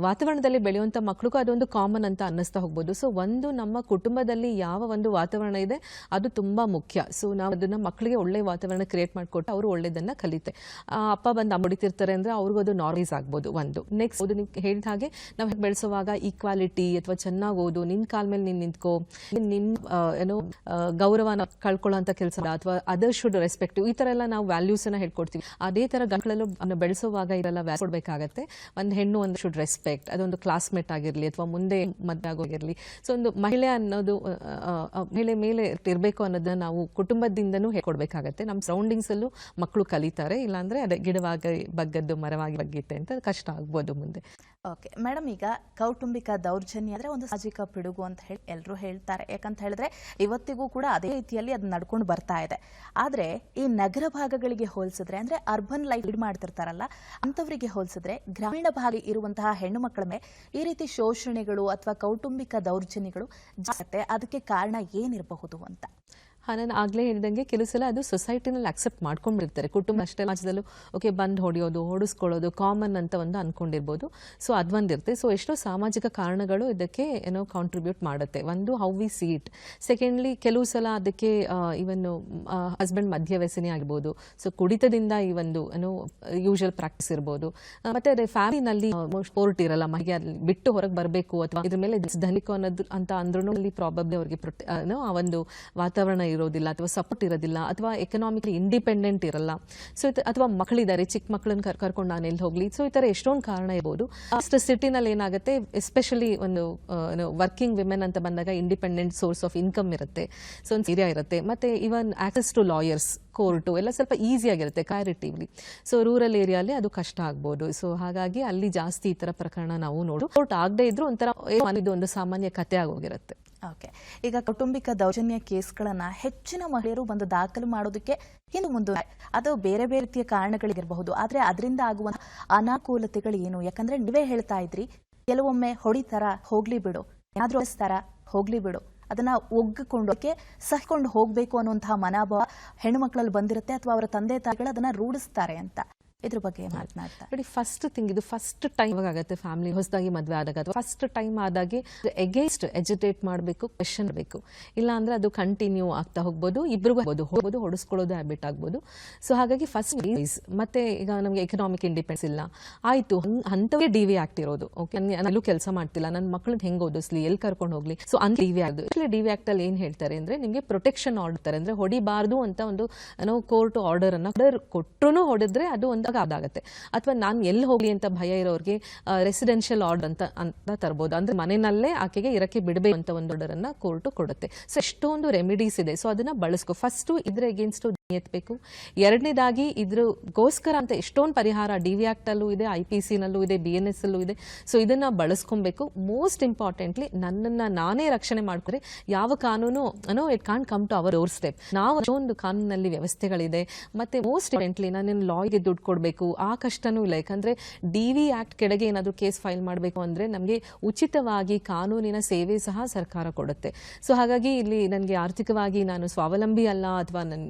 ವಾತಾವರಣದಲ್ಲಿ ಬೆಳೆಯುವಂಥ ಮಕ್ಕಳಿಗೂ ಅದೊಂದು ಕಾಮನ್ ಅಂತ ಅನ್ನಿಸ್ತಾ ಹೋಗ್ಬೋದು. ಸೊ ಒಂದು ನಮ್ಮ ಕುಟುಂಬದಲ್ಲಿ ಯಾವ ಒಂದು ವಾತಾವರಣ ಇದೆ, ಅದು ತುಂಬಾ ಮುಖ್ಯ. ಸೊ ನಾವು ಅದನ್ನ ಮಕ್ಕಳಿಗೆ ಒಳ್ಳೆ ವಾತಾವರಣ ಕ್ರಿಯೇಟ್ ಮಾಡಿಕೊಟ್ಟು ಅವರು ಒಳ್ಳೆದನ್ನ ಕಲಿತೆ. ಅಪ್ಪ ಬಂದು ಅಂಬಡಿತಿರ್ತಾರೆ ಅಂದರೆ ಅವ್ರಿಗೂ ಅದು ನಾರ್ಮಲೈಸ್ ಆಗ್ಬೋದು ಒಂದು. ನೆಕ್ಸ್ಟ್ ಅದು ನೀವು ಹೇಳಿದ ಹಾಗೆ, ನಾವು ಬೆಳೆಸುವಾಗ ಈಕ್ವಾಲಿಟಿ ಅಥವಾ ಚೆನ್ನಾಗಿ ಓದು ನಿನ್ನ ಕಾಲ ಮೇಲೆ ನೀನು ನಿಂತ್ಕೋ, ನಿನ್ ಏನೋ ಗೌರವನ ಕಳ್ಕೊಳ್ಳೋ ಅಂತ ಕೆಲಸ ಅಥವಾ ಅದರ್ ಶುಡ್ ರೆಸ್ಪೆಕ್ಟಿವ್ ಈ ತರ ಎಲ್ಲ ನಾವು ವ್ಯಾಲ್ಯೂಸ್ ಅನ್ನ ಹೇಳ್ಕೊಡ್ತೀವಿ. ಅದೇ ತರ ಗಂಟಲಲ್ಲೂ ಬೆಳೆಸುವಾಗ ಇರಲ್ಲ ವ್ಯಾಲ್ಯೂ ಕೊಡ್ಬೇಕಾಗತ್ತೆ. ಒಂದು ಹೆಣ್ಣು ಒಂದು ಶುಡ್ ರೆಸ್ಪೆಕ್ಟ್ ಅದೊಂದು ಕ್ಲಾಸ್ಮೇಟ್ ಆಗಿರಲಿ, ಅಥವಾ ಮುಂದೆ ಮದ್ವೆ ಆಗೋಗಿರ್ಲಿ ಸೊ ಒಂದು ಮಹಿಳೆ ಅನ್ನೋದು ಮಹಿಳೆ ಮೇಲೆ ಇರಬೇಕು ಅನ್ನೋದನ್ನ ನಾವು ಕುಟುಂಬದಿಂದನೂ ಹೇಳ್ಕೊಡ್ಬೇಕಾಗತ್ತೆ. ನಮ್ಮ ಸರೌಂಡಿಂಗ್ಸ್ ಅಲ್ಲೂ ಮಕ್ಕಳು ಕಲಿತಾರೆ. ಇಲ್ಲಾಂದ್ರೆ ಅದೇ ಗಿಡವಾಗಿ, ಬಗ್ಗದ್ದು ಮರವಾಗಿ ಬಗ್ಗಿತ್ತೆ ಅಂತ ಕಷ್ಟ ಆಗ್ಬೋದು ಮುಂದೆ. ಓಕೆ. ಮೇಡಮ್, ಈಗ ಕೌಟುಂಬಿಕ ದೌರ್ಜನ್ಯ ಅಂದ್ರೆ ಒಂದು ಸಾಮಾಜಿಕ ಪಿಡುಗು ಅಂತ ಹೇಳಿ ಎಲ್ಲರೂ ಹೇಳ್ತಾರೆ. ಯಾಕಂತ ಹೇಳಿದ್ರೆ ಇವತ್ತಿಗೂ ಕೂಡ ಅದೇ ರೀತಿಯಲ್ಲಿ ಅದು ನಡ್ಕೊಂಡು ಬರ್ತಾ ಇದೆ. ಆದ್ರೆ ಈ ನಗರ ಭಾಗಗಳಿಗೆ ಹೋಲಿಸಿದ್ರೆ ಅಂದ್ರೆ ಅರ್ಬನ್ ಲೈಫ್ ಲೀಡ್ ಮಾಡ್ತಿರ್ತಾರಲ್ಲ, ಅಂಥವರಿಗೆ ಹೋಲಿಸಿದ್ರೆ ಗ್ರಾಮೀಣ ಭಾಗ ಇರುವಂತಹ ಹೆಣ್ಣು ಮಕ್ಕಳ ಮೇಲೆ ಈ ರೀತಿ ಶೋಷಣೆಗಳು ಅಥವಾ ಕೌಟುಂಬಿಕ ದೌರ್ಜನ್ಯಗಳು ಜಾಸ್ತಿ ಅದಕ್ಕೆ ಕಾರಣ ಏನಿರಬಹುದು ಅಂತ? ನಾನು ಆಗ್ಲೇ ಹೇಳಿದಂಗೆ ಕೆಲವು ಸಲ ಅದು ಸೊಸೈಟಿನಲ್ಲಿ ಅಕ್ಸೆಪ್ಟ್ ಮಾಡ್ಕೊಂಡಿರ್ತಾರೆ ಕುಟುಂಬ ಅಷ್ಟೇ ಸಮಾಜದಲ್ಲೂ ಓಕೆ ಬಂದು ಹೊಡೆಯೋದು ಹೊಡಿಸ್ಕೊಳ್ಳೋದು ಕಾಮನ್ ಅಂತ ಒಂದು ಅನ್ಕೊಂಡಿರ್ಬೋದು. ಸೊ ಅದೊಂದಿರುತ್ತೆ ಸೊ ಎಷ್ಟೋ ಸಾಮಾಜಿಕ ಕಾರಣಗಳು ಇದಕ್ಕೆ ಏನೋ ಕಾಂಟ್ರಿಬ್ಯೂಟ್ ಮಾಡುತ್ತೆ. ಒಂದು how we see it secondly ಕೆಲವು ಸಲ ಅದಕ್ಕೆ ಇವನ್ನು ಹಸ್ಬೆಂಡ್ ಮಧ್ಯ ವ್ಯಸನೇ ಆಗಿರ್ಬೋದು. ಸೊ ಕುಡಿತದಿಂದ ಈ ಒಂದು ಏನೋ ಯೂಶುವಲ್ ಪ್ರಾಕ್ಟೀಸ್ ಇರ್ಬೋದು. ಮತ್ತೆ ಅದೇ ಫ್ಯಾಮಿಲಿನಲ್ಲಿ ಸ್ಪೋರ್ಟ್ ಇರಲ್ಲ ಮಹಿಗೆ ಅಲ್ಲಿ ಬಿಟ್ಟು ಹೊರಗೆ ಬರಬೇಕು ಅಥವಾ ಇದ್ರ ಮೇಲೆ ಧನಿಕ ಅನ್ನೋದು, ಅಂತ ಅಂದ್ರೂ ಅಲ್ಲಿ ಪ್ರಾಬಬ್ಲಿ ಅವ್ರಿಗೆ ಪ್ರೊಟೆ ಆ ಒಂದು ವಾತಾವರಣ ಇರೋದಿಲ್ಲ ಅಥವಾ ಸಪೋರ್ಟ್ ಇರೋದಿಲ್ಲ ಅಥವಾ ಎಕನಾಮಿಕಲಿ ಇಂಡಿಪೆಂಡೆಂಟ್ ಇರಲ್ಲ. ಸೊ ಅಥವಾ ಮಕ್ಕಳಿದ್ದಾರೆ ಚಿಕ್ಕ ಮಕ್ಕಳನ್ನ ಕರ್, ಕರ್ಕೊಂಡು ನಾನು ಎಲ್ಲಿ ಹೋಗ್ಲಿ. ಸೊ ಈ ಥರ ಎಷ್ಟೊಂದು ಕಾರಣ ಇರ್ಬೋದು. ಅಷ್ಟು ಸಿಟಿನಲ್ಲಿ ಏನಾಗುತ್ತೆ ಎಸ್ಪೆಷಲಿ ಒಂದು ವರ್ಕಿಂಗ್ ವಿಮೆನ್ ಅಂತ ಬಂದಾಗ ಇಂಡಿಪೆಂಡೆಂಟ್ ಸೋರ್ಸ್ ಆಫ್ ಇನ್ಕಮ್ ಇರುತ್ತೆ. ಸೊ ಒಂದು ಏರಿಯಾ ಇರುತ್ತೆ. ಮತ್ತೆ even access to lawyers court ಎಲ್ಲ ಸ್ವಲ್ಪ ಈಸಿಯಾಗಿರುತ್ತೆ ಕ್ಯಾರಿಟಿವ್ಲಿ ಸೊ ರೂರಲ್ ಏರಿಯಾಲಿ ಅದು ಕಷ್ಟ ಆಗ್ಬೋದು. ಸೊ ಹಾಗಾಗಿ ಅಲ್ಲಿ ಜಾಸ್ತಿ ಈ ಥರ ಪ್ರಕರಣ ನಾವು ನೋಡು. ಕೋರ್ಟ್ ಆಗದೆ ಇದ್ರೂ ಒಂಥರ ಇದು ಒಂದು ಸಾಮಾನ್ಯ ಕತೆ ಆಗೋಗಿರುತ್ತೆ. ಓಕೆ ಈಗ ಕೌಟುಂಬಿಕ ದೌರ್ಜನ್ಯ ಕೇಸ್ಗಳನ್ನ ಹೆಚ್ಚಿನ ಮಹಿಳೆಯರು ಬಂದು ದಾಖಲು ಮಾಡೋದಕ್ಕೆ ಹಿಂದೆ ಮುಂದೆ ಅದು ಬೇರೆ ಬೇರೆ ರೀತಿಯ ಕಾರಣಗಳಿಗಿರಬಹುದು. ಆದ್ರೆ ಅದರಿಂದ ಆಗುವ ಅನಾನುಕೂಲತೆಗಳು ಏನು? ಯಾಕಂದ್ರೆ ನೀವೇ ಹೇಳ್ತಾ ಇದ್ರಿ, ಕೆಲವೊಮ್ಮೆ ಹೊಡಿತಾರ, ಹೋಗ್ಲಿ ಬಿಡು. ಏನಾದ್ರೂ ಹೊಡಿಸ್ತಾರ ಹೋಗ್ಲಿ ಬಿಡು. ಅದನ್ನ ಒಗ್ಗಿಕೊಂಡೋಕೆ ಸಹಿಕೊಂಡು ಹೋಗ್ಬೇಕು ಅನ್ನುವಂತಹ ಮನೋಭಾವ ಹೆಣ್ಣು ಮಕ್ಕಳಲ್ಲಿ ಬಂದಿರುತ್ತೆ ಅಥವಾ ಅವರ ತಂದೆ ತಾಯಿಗಳು ಅದನ್ನ ರೂಢಿಸ್ತಾರೆ ಅಂತ. ಇದ್ರ ಬಗ್ಗೆ ಮಾತನಾಡ್ತಾರೆ. ನೋಡಿ ಫಸ್ಟ್ ಥಿಂಗ್ ಇದು ಫಸ್ಟ್ ಟೈಮ್ ಆಗುತ್ತೆ. ಫ್ಯಾಮಿಲಿ ಹೊಸದಾಗಿ ಮದುವೆ ಆದಾಗ ಅಥವಾ ಫಸ್ಟ್ ಟೈಮ್ ಆದಾಗೆ ಎಗೇನ್ಸ್ಟ್ ಎಜುಟೇಟ್ ಮಾಡಬೇಕು ಕ್ವೆಶನ್ ಬೇಕು ಇಲ್ಲ ಅಂದ್ರೆ ಅದು ಕಂಟಿನ್ಯೂ ಆಗ್ತಾ ಹೋಗ್ಬೋದು ಇಬ್ಬರಿಗೂ ಹೋಗ್ಬೋದು ಹೋಗ್ಬೋದು, ಹೊಡಿಸ್ಕೊಳ್ಳೋದು ಹ್ಯಾಬಿಟ್ ಆಗ್ಬೋದು. ಸೊ ಹಾಗಾಗಿ ಫಸ್ಟ್ ಮತ್ತೆ ಈಗ ನಮಗೆ ಎಕನಾಮಿಕ್ ಇಂಡಿಪೆಂಡೆನ್ಸ್ ಇಲ್ಲ. ಆಯಿತು ಅಂತವೇ ಡಿ ವಿ ಇರೋದು ಓಕೆ ನಾನು ಕೆಲಸ ಮಾಡ್ತಿಲ್ಲ. ನನ್ನ ಮಕ್ಕಳನ್ನ ಹೆಂಗ್ ಓದಿಸ್ಲಿ, ಎಲ್ಲಿ ಕರ್ಕೊಂಡು ಹೋಗ್ಲಿ? ಸೊ ಅಂತ ಡಿ ವಿ ಆಗೋದು ಡಿ ವಿ ಆಕ್ಟ್ ಅಲ್ಲಿ ಏನು ಹೇಳ್ತಾರೆ ಅಂದ್ರೆ, ನಿಮಗೆ ಪ್ರೊಟೆಕ್ಷನ್ ಆಡ್ತಾರೆ ಅಂದ್ರೆ ಹೊಡಿಬಾರ್ದು ಅಂತ ಒಂದು, ಏನೋ ಕೋರ್ಟ್ ಆರ್ಡರ್ ಅನ್ನ ಆರ್ಡರ್ ಕೊಟ್ಟರು ಹೊಡೆದ್ರೆ ಅದು ಒಂದು ಅದಾಗತ್ತೆ. ಅಥವಾ ನಾನು ಎಲ್ಲಿ ಹೋಗ್ಲಿ ಅಂತ ಭಯ ಇರೋರಿಗೆ ರೆಸಿಡೆನ್ಷಿಯಲ್ ಆರ್ಡರ್ ಅಂತ ಅಂತ ತರ್ಬೋದು. ಅಂದ್ರೆ ಮನೆಯಲ್ಲೇ ಆಕೆಗೆ ಇರಕ್ಕೆ ಬಿಡಬೇಕು ಅಂತ ಒಂದು ಆರ್ಡರನ್ನು ಕೋರ್ಟ್ ಕೊಡುತ್ತೆ. ಸೊ ಎಷ್ಟೊಂದು ರೆಮಿಡೀಸ್ ಇದೆ. ಸೊ ಅದನ್ನ ಬಳಸ್ಕೊ. ಫಸ್ಟು ಇದ್ರ ಎಗೇನ್ಸ್ಟ್ ಎತ್ತಬೇಕು ಎರಡನೇದಾಗಿ ಇದ್ರಗೋಸ್ಕರ ಅಂತ ಎಷ್ಟೊಂದು ಪರಿಹಾರ ಡಿ ವಿ ಆಕ್ಟ್ ಅಲ್ಲೂ ಇದೆ, ಐ ಪಿ ಸಿ ನಲ್ಲೂ ಇದೆ, ಬಿ ಎನ್ ಎಸ್ ಅಲ್ಲೂ ಇದೆ. ಸೊ ಇದನ್ನ ಬಳಸ್ಕೊಬೇಕು. ಮೋಸ್ಟ್ ಇಂಪಾರ್ಟೆಂಟ್ಲಿ ನನ್ನನ್ನ ನಾನೇ ರಕ್ಷಣೆ ಮಾಡ್ಕೊಂಡ್ರೆ ಯಾವ ಕಾನೂನು ಅನೋ it can't come to our or step ನಾವು ಅಷ್ಟೊಂದು ಕಾನೂನಲ್ಲಿ ವ್ಯವಸ್ಥೆಗಳಿದೆ. ಮತ್ತೆ ಮೋಸ್ಟ್ ಇಂಪಾರ್ಟೆಂಟ್ಲಿ ನಾನು ಲಾಯ್ಗೆ ದುಡ್ಡು ಕೊಡಬೇಕು. ಆ ಕಷ್ಟನೂ ಇಲ್ಲ. ಯಾಕಂದ್ರೆ ಡಿ ವಿ ಆಕ್ಟ್ ಕೆಳಗೆ ಏನಾದರೂ ಕೇಸ್ ಫೈಲ್ ಮಾಡಬೇಕು ಅಂದ್ರೆ ನಮಗೆ ಉಚಿತವಾಗಿ ಕಾನೂನಿನ ಸೇವೆ ಸಹ ಸರ್ಕಾರ ಕೊಡುತ್ತೆ. ಸೊ ಹಾಗಾಗಿ ಇಲ್ಲಿ ನನಗೆ ಆರ್ಥಿಕವಾಗಿ ನಾನು ಸ್ವಾವಲಂಬಿ ಅಲ್ಲ, ಅಥವಾ ನನ್ನ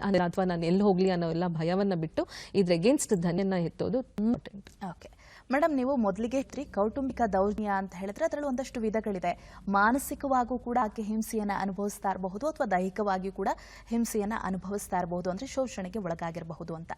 ಅಥವಾ ನಾನು ಎಲ್ಲಿ ಹೋಗ್ಲಿ ಅನ್ನೋ ಎಲ್ಲ ಭಯವನ್ನ ಬಿಟ್ಟು ಇದ್ರ ಎಗೇನ್ಸ್ಟ್ ಧನ್ಯನ ಎತ್ತೋದು ಇಂಪಾರ್ಟೆಂಟ್ ಓಕೆ ಮೇಡಮ್ ನೀವು ಮೊದಲಿಗೆ ಹೇಳ್ತೀರಿ, ಕೌಟುಂಬಿಕ ದೌರ್ಜನ್ಯ ಅಂತ ಹೇಳಿದ್ರೆ ಅದರಲ್ಲಿ ಒಂದಷ್ಟು ವಿಧಗಳಿದೆ. ಮಾನಸಿಕವಾಗೂ ಕೂಡ ಆಕೆ ಹಿಂಸೆಯನ್ನು ಅನುಭವಿಸ್ತಾ ಇರಬಹುದು ಅಥವಾ ದೈಹಿಕವಾಗಿಯೂ ಕೂಡ ಹಿಂಸೆಯನ್ನು ಅನುಭವಿಸ್ತಾ ಇರಬಹುದು ಅಂದ್ರೆ ಶೋಷಣೆಗೆ ಒಳಗಾಗಿರಬಹುದು ಅಂತ.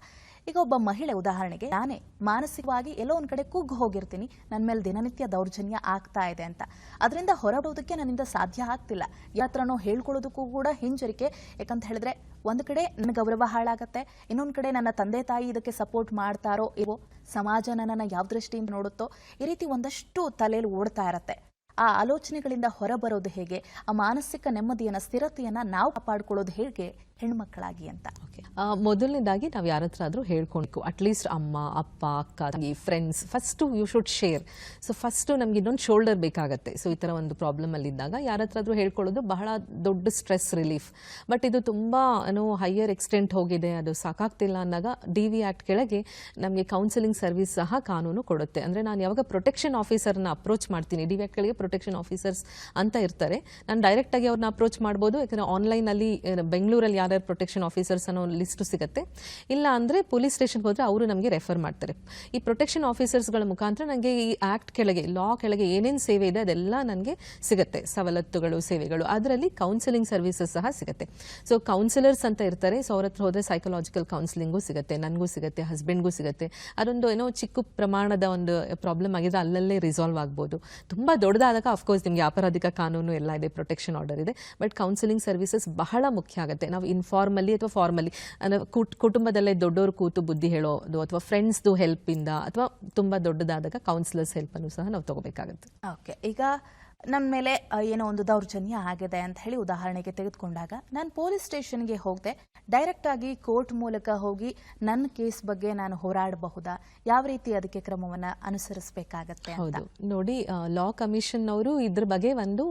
ಈಗ ಒಬ್ಬ ಮಹಿಳೆ, ಉದಾಹರಣೆಗೆ, ನಾನೇ ಮಾನಸಿಕವಾಗಿ ಎಲ್ಲೋ ಒಂದ್ ಕಡೆ ಕುಗ್ಗು ಹೋಗಿರ್ತೀನಿ ನನ್ನ ಮೇಲೆ ದಿನನಿತ್ಯ ದೌರ್ಜನ್ಯ ಆಗ್ತಾ ಇದೆ ಅಂತ. ಅದರಿಂದ ಹೊರಡೋದಕ್ಕೆ ನನ್ನಿಂದ ಸಾಧ್ಯ ಆಗ್ತಿಲ್ಲ. ಯಾತ್ರನೋ ಹೇಳ್ಕೊಳ್ಳೋದಕ್ಕೂ ಕೂಡ ಹಿಂಜರಿಕೆ. ಯಾಕಂತ ಹೇಳಿದ್ರೆ, ಒಂದು ಕಡೆ ನನ್ನ ಗೌರವ ಹಾಳಾಗತ್ತೆ, ಇನ್ನೊಂದು ಕಡೆ ನನ್ನ ತಂದೆ ತಾಯಿ ಇದಕ್ಕೆ ಸಪೋರ್ಟ್ ಮಾಡ್ತಾರೋ ಇವೋ ಸಮಾಜ ನನ್ನ ಯಾವ ದೃಷ್ಟಿಯಿಂದ ನೋಡುತ್ತೋ, ಈ ರೀತಿ ಒಂದಷ್ಟು ತಲೆಯಲ್ಲಿ ಓಡ್ತಾ ಇರತ್ತೆ. ಆ ಆಲೋಚನೆಗಳಿಂದ ಹೊರಬರೋದು ಹೇಗೆ, ಆ ಮಾನಸಿಕ ನೆಮ್ಮದಿಯನ್ನ, ಸ್ಥಿರತೆಯನ್ನ ನಾವು ಕಾಪಾಡ್ಕೊಳ್ಳೋದು ಹೇಗೆ ಹೆಣ್ಮಕ್ಕಳಾಗಿ ಅಂತ. ಮೊದಲನೇದಾಗಿ ನಾವು ಯಾರ ಹತ್ರ ಆದರೂ ಹೇಳ್ಕೊಳ್ಬೇಕು ಅಟ್ಲೀಸ್ಟ್ ಅಮ್ಮ, ಅಪ್ಪ, ಅಕ್ಕ friends first you should share so first ನಮಗೆ ಇನ್ನೊಂದು ಶೋಲ್ಡರ್ ಬೇಕಾಗುತ್ತೆ. ಸೊ ಈ ಥರ ಒಂದು ಪ್ರಾಬ್ಲಮಲ್ಲಿದ್ದಾಗ ಯಾರ ಹತ್ರ ಆದರೂ ಹೇಳ್ಕೊಳ್ಳೋದು ಬಹಳ ದೊಡ್ಡ ಸ್ಟ್ರೆಸ್ ರಿಲೀಫ್ ಬಟ್ ಇದು ತುಂಬ, ಏನೋ ಹೈಯರ್ ಎಕ್ಸ್ಟೆಂಟ್ ಹೋಗಿದೆ, ಅದು ಸಾಕಾಗ್ತಿಲ್ಲ ಅಂದಾಗ ಡಿ ವಿ ಆ್ಯಕ್ಟ್ ಕೆಳಗೆ ನಮಗೆ ಕೌನ್ಸಿಲಿಂಗ್ ಸರ್ವಿಸ್ ಸಹ ಕಾನೂನು ಕೊಡುತ್ತೆ. ಅಂದರೆ ನಾನು ಯಾವಾಗ ಪ್ರೊಟೆಕ್ಷನ್ ಆಫೀಸರ್ನ ಅಪ್ರೋಚ್ ಮಾಡ್ತೀನಿ ಡಿ ವಿ ಆ್ಯಕ್ಟ್ ಕೆಳಗೆ ಪ್ರೊಟೆಕ್ಷನ್ ಆಫೀಸರ್ಸ್ ಅಂತ ಇರ್ತಾರೆ. ನಾನು ಡೈರೆಕ್ಟಾಗಿ ಅವ್ರನ್ನ ಅಪ್ರೋಚ್ ಮಾಡ್ಬೋದು, ಯಾಕಂದರೆ ಆನ್ಲೈನಲ್ಲಿ ಬೆಂಗಳೂರಲ್ಲಿ ಪ್ರೊಟೆಕ್ಷನ್ ಆಫೀಸರ್ಸ್ ಅನ್ನೋ ಲಿಸ್ಟು ಸಿಗುತ್ತೆ. ಇಲ್ಲ ಅಂದರೆ ಪೊಲೀಸ್ ಸ್ಟೇಷನ್ಗೆ ಹೋದರೆ ಅವರು ನಮಗೆ ರೆಫರ್ ಮಾಡ್ತಾರೆ. ಈ ಪ್ರೊಟೆಕ್ಷನ್ ಆಫೀಸರ್ಸ್ಗಳ ಮುಖಾಂತರ ನನಗೆ ಈ ಆ್ಯಕ್ಟ್ ಕೆಳಗೆ ಲಾ ಕೆಳಗೆ ಏನೇನು ಸೇವೆ ಇದೆ ಅದೆಲ್ಲ ನನಗೆ ಸಿಗುತ್ತೆ. ಸವಲತ್ತುಗಳು, ಸೇವೆಗಳು. ಅದರಲ್ಲಿ ಕೌನ್ಸಿಲಿಂಗ್ ಸರ್ವಿಸಸ್ ಸಹ ಸಿಗುತ್ತೆ. ಸೊ ಕೌನ್ಸಿಲರ್ಸ್ ಅಂತ ಇರ್ತಾರೆ. ಸೊ ಅವ್ರ ಹತ್ರ ಹೋದರೆ ಸೈಕಲಾಜಿಕಲ್ ಕೌನ್ಸಿಲಿಂಗೂ ಸಿಗುತ್ತೆ, ನನಗೂ ಸಿಗುತ್ತೆ ಹಸ್ಬೆಂಡ್ಗೂ ಸಿಗುತ್ತೆ. ಅದೊಂದು ಏನೋ ಚಿಕ್ಕ ಪ್ರಮಾಣದ ಒಂದು ಪ್ರಾಬ್ಲಮ್ ಆಗಿದ್ರೆ ಅಲ್ಲಲ್ಲೇ ರಿಸಾಲ್ವ್ ಆಗ್ಬೋದು. ತುಂಬ ದೊಡ್ಡದಾದಾಗ ಅಫ್ಕೋರ್ಸ್ ನಿಮಗೆ ಅಪರಾಧಿಕ ಕಾನೂನು ಎಲ್ಲ ಇದೆ ಪ್ರೊಟೆಕ್ಷನ್ ಆರ್ಡರ್ ಇದೆ. ಬಟ್ ಕೌನ್ಸಿಲಿಂಗ್ ಸರ್ವಿಸಸ್ ಬಹಳ ಮುಖ್ಯ ಆಗುತ್ತೆ. ನಾವು ಇನ್ಫಾರ್ಮಲಿ ಅಥವಾ ಫಾರ್ಮಲಿ, ಅಂದರೆ ಕುಟ್, ಕುಟುಂಬದಲ್ಲೇ ದೊಡ್ಡವರು ಕೂತು ಬುದ್ಧಿ ಹೇಳೋದು ಅಥವಾ ಫ್ರೆಂಡ್ಸ್ದು ಹೆಲ್ಪಿಂದ ಅಥವಾ ತುಂಬ ದೊಡ್ಡದಾದಾಗ ಕೌನ್ಸಿಲರ್ಸ್ ಹೆಲ್ಪನ್ನು ಸಹ ನಾವು ತಗೋಬೇಕಾಗುತ್ತೆ. ಓಕೆ ಈಗ ನನ್ನ ಮೇಲೆ ಏನೋ ಒಂದು ದೌರ್ಜನ್ಯ ಆಗಿದೆ ಅಂತ ಹೇಳಿ ಉದಾಹರಣೆಗೆ ತೆಗೆದುಕೊಂಡಾಗ ನಾನು ಪೊಲೀಸ್ ಸ್ಟೇಷನ್ಗೆ ಹೋಗದೆ. ಡೈರೆಕ್ಟ್ ಆಗಿ ಕೋರ್ಟ್ ಮೂಲಕ ಹೋಗಿ ನನ್ನ ಕೇಸ್ ಬಗ್ಗೆ ನಾನು ಹೋರಾಡಬಹುದಾ? ಯಾವ ರೀತಿ ಅದಕ್ಕೆ ಕ್ರಮವನ್ನು ಅನುಸರಿಸಬೇಕಾಗತ್ತೆ ಹೌದು. ನೋಡಿ ಲಾ ಕಮಿಷನ್ ಅವರು ಇದ್ರ ಬಗ್ಗೆ ಒಂದು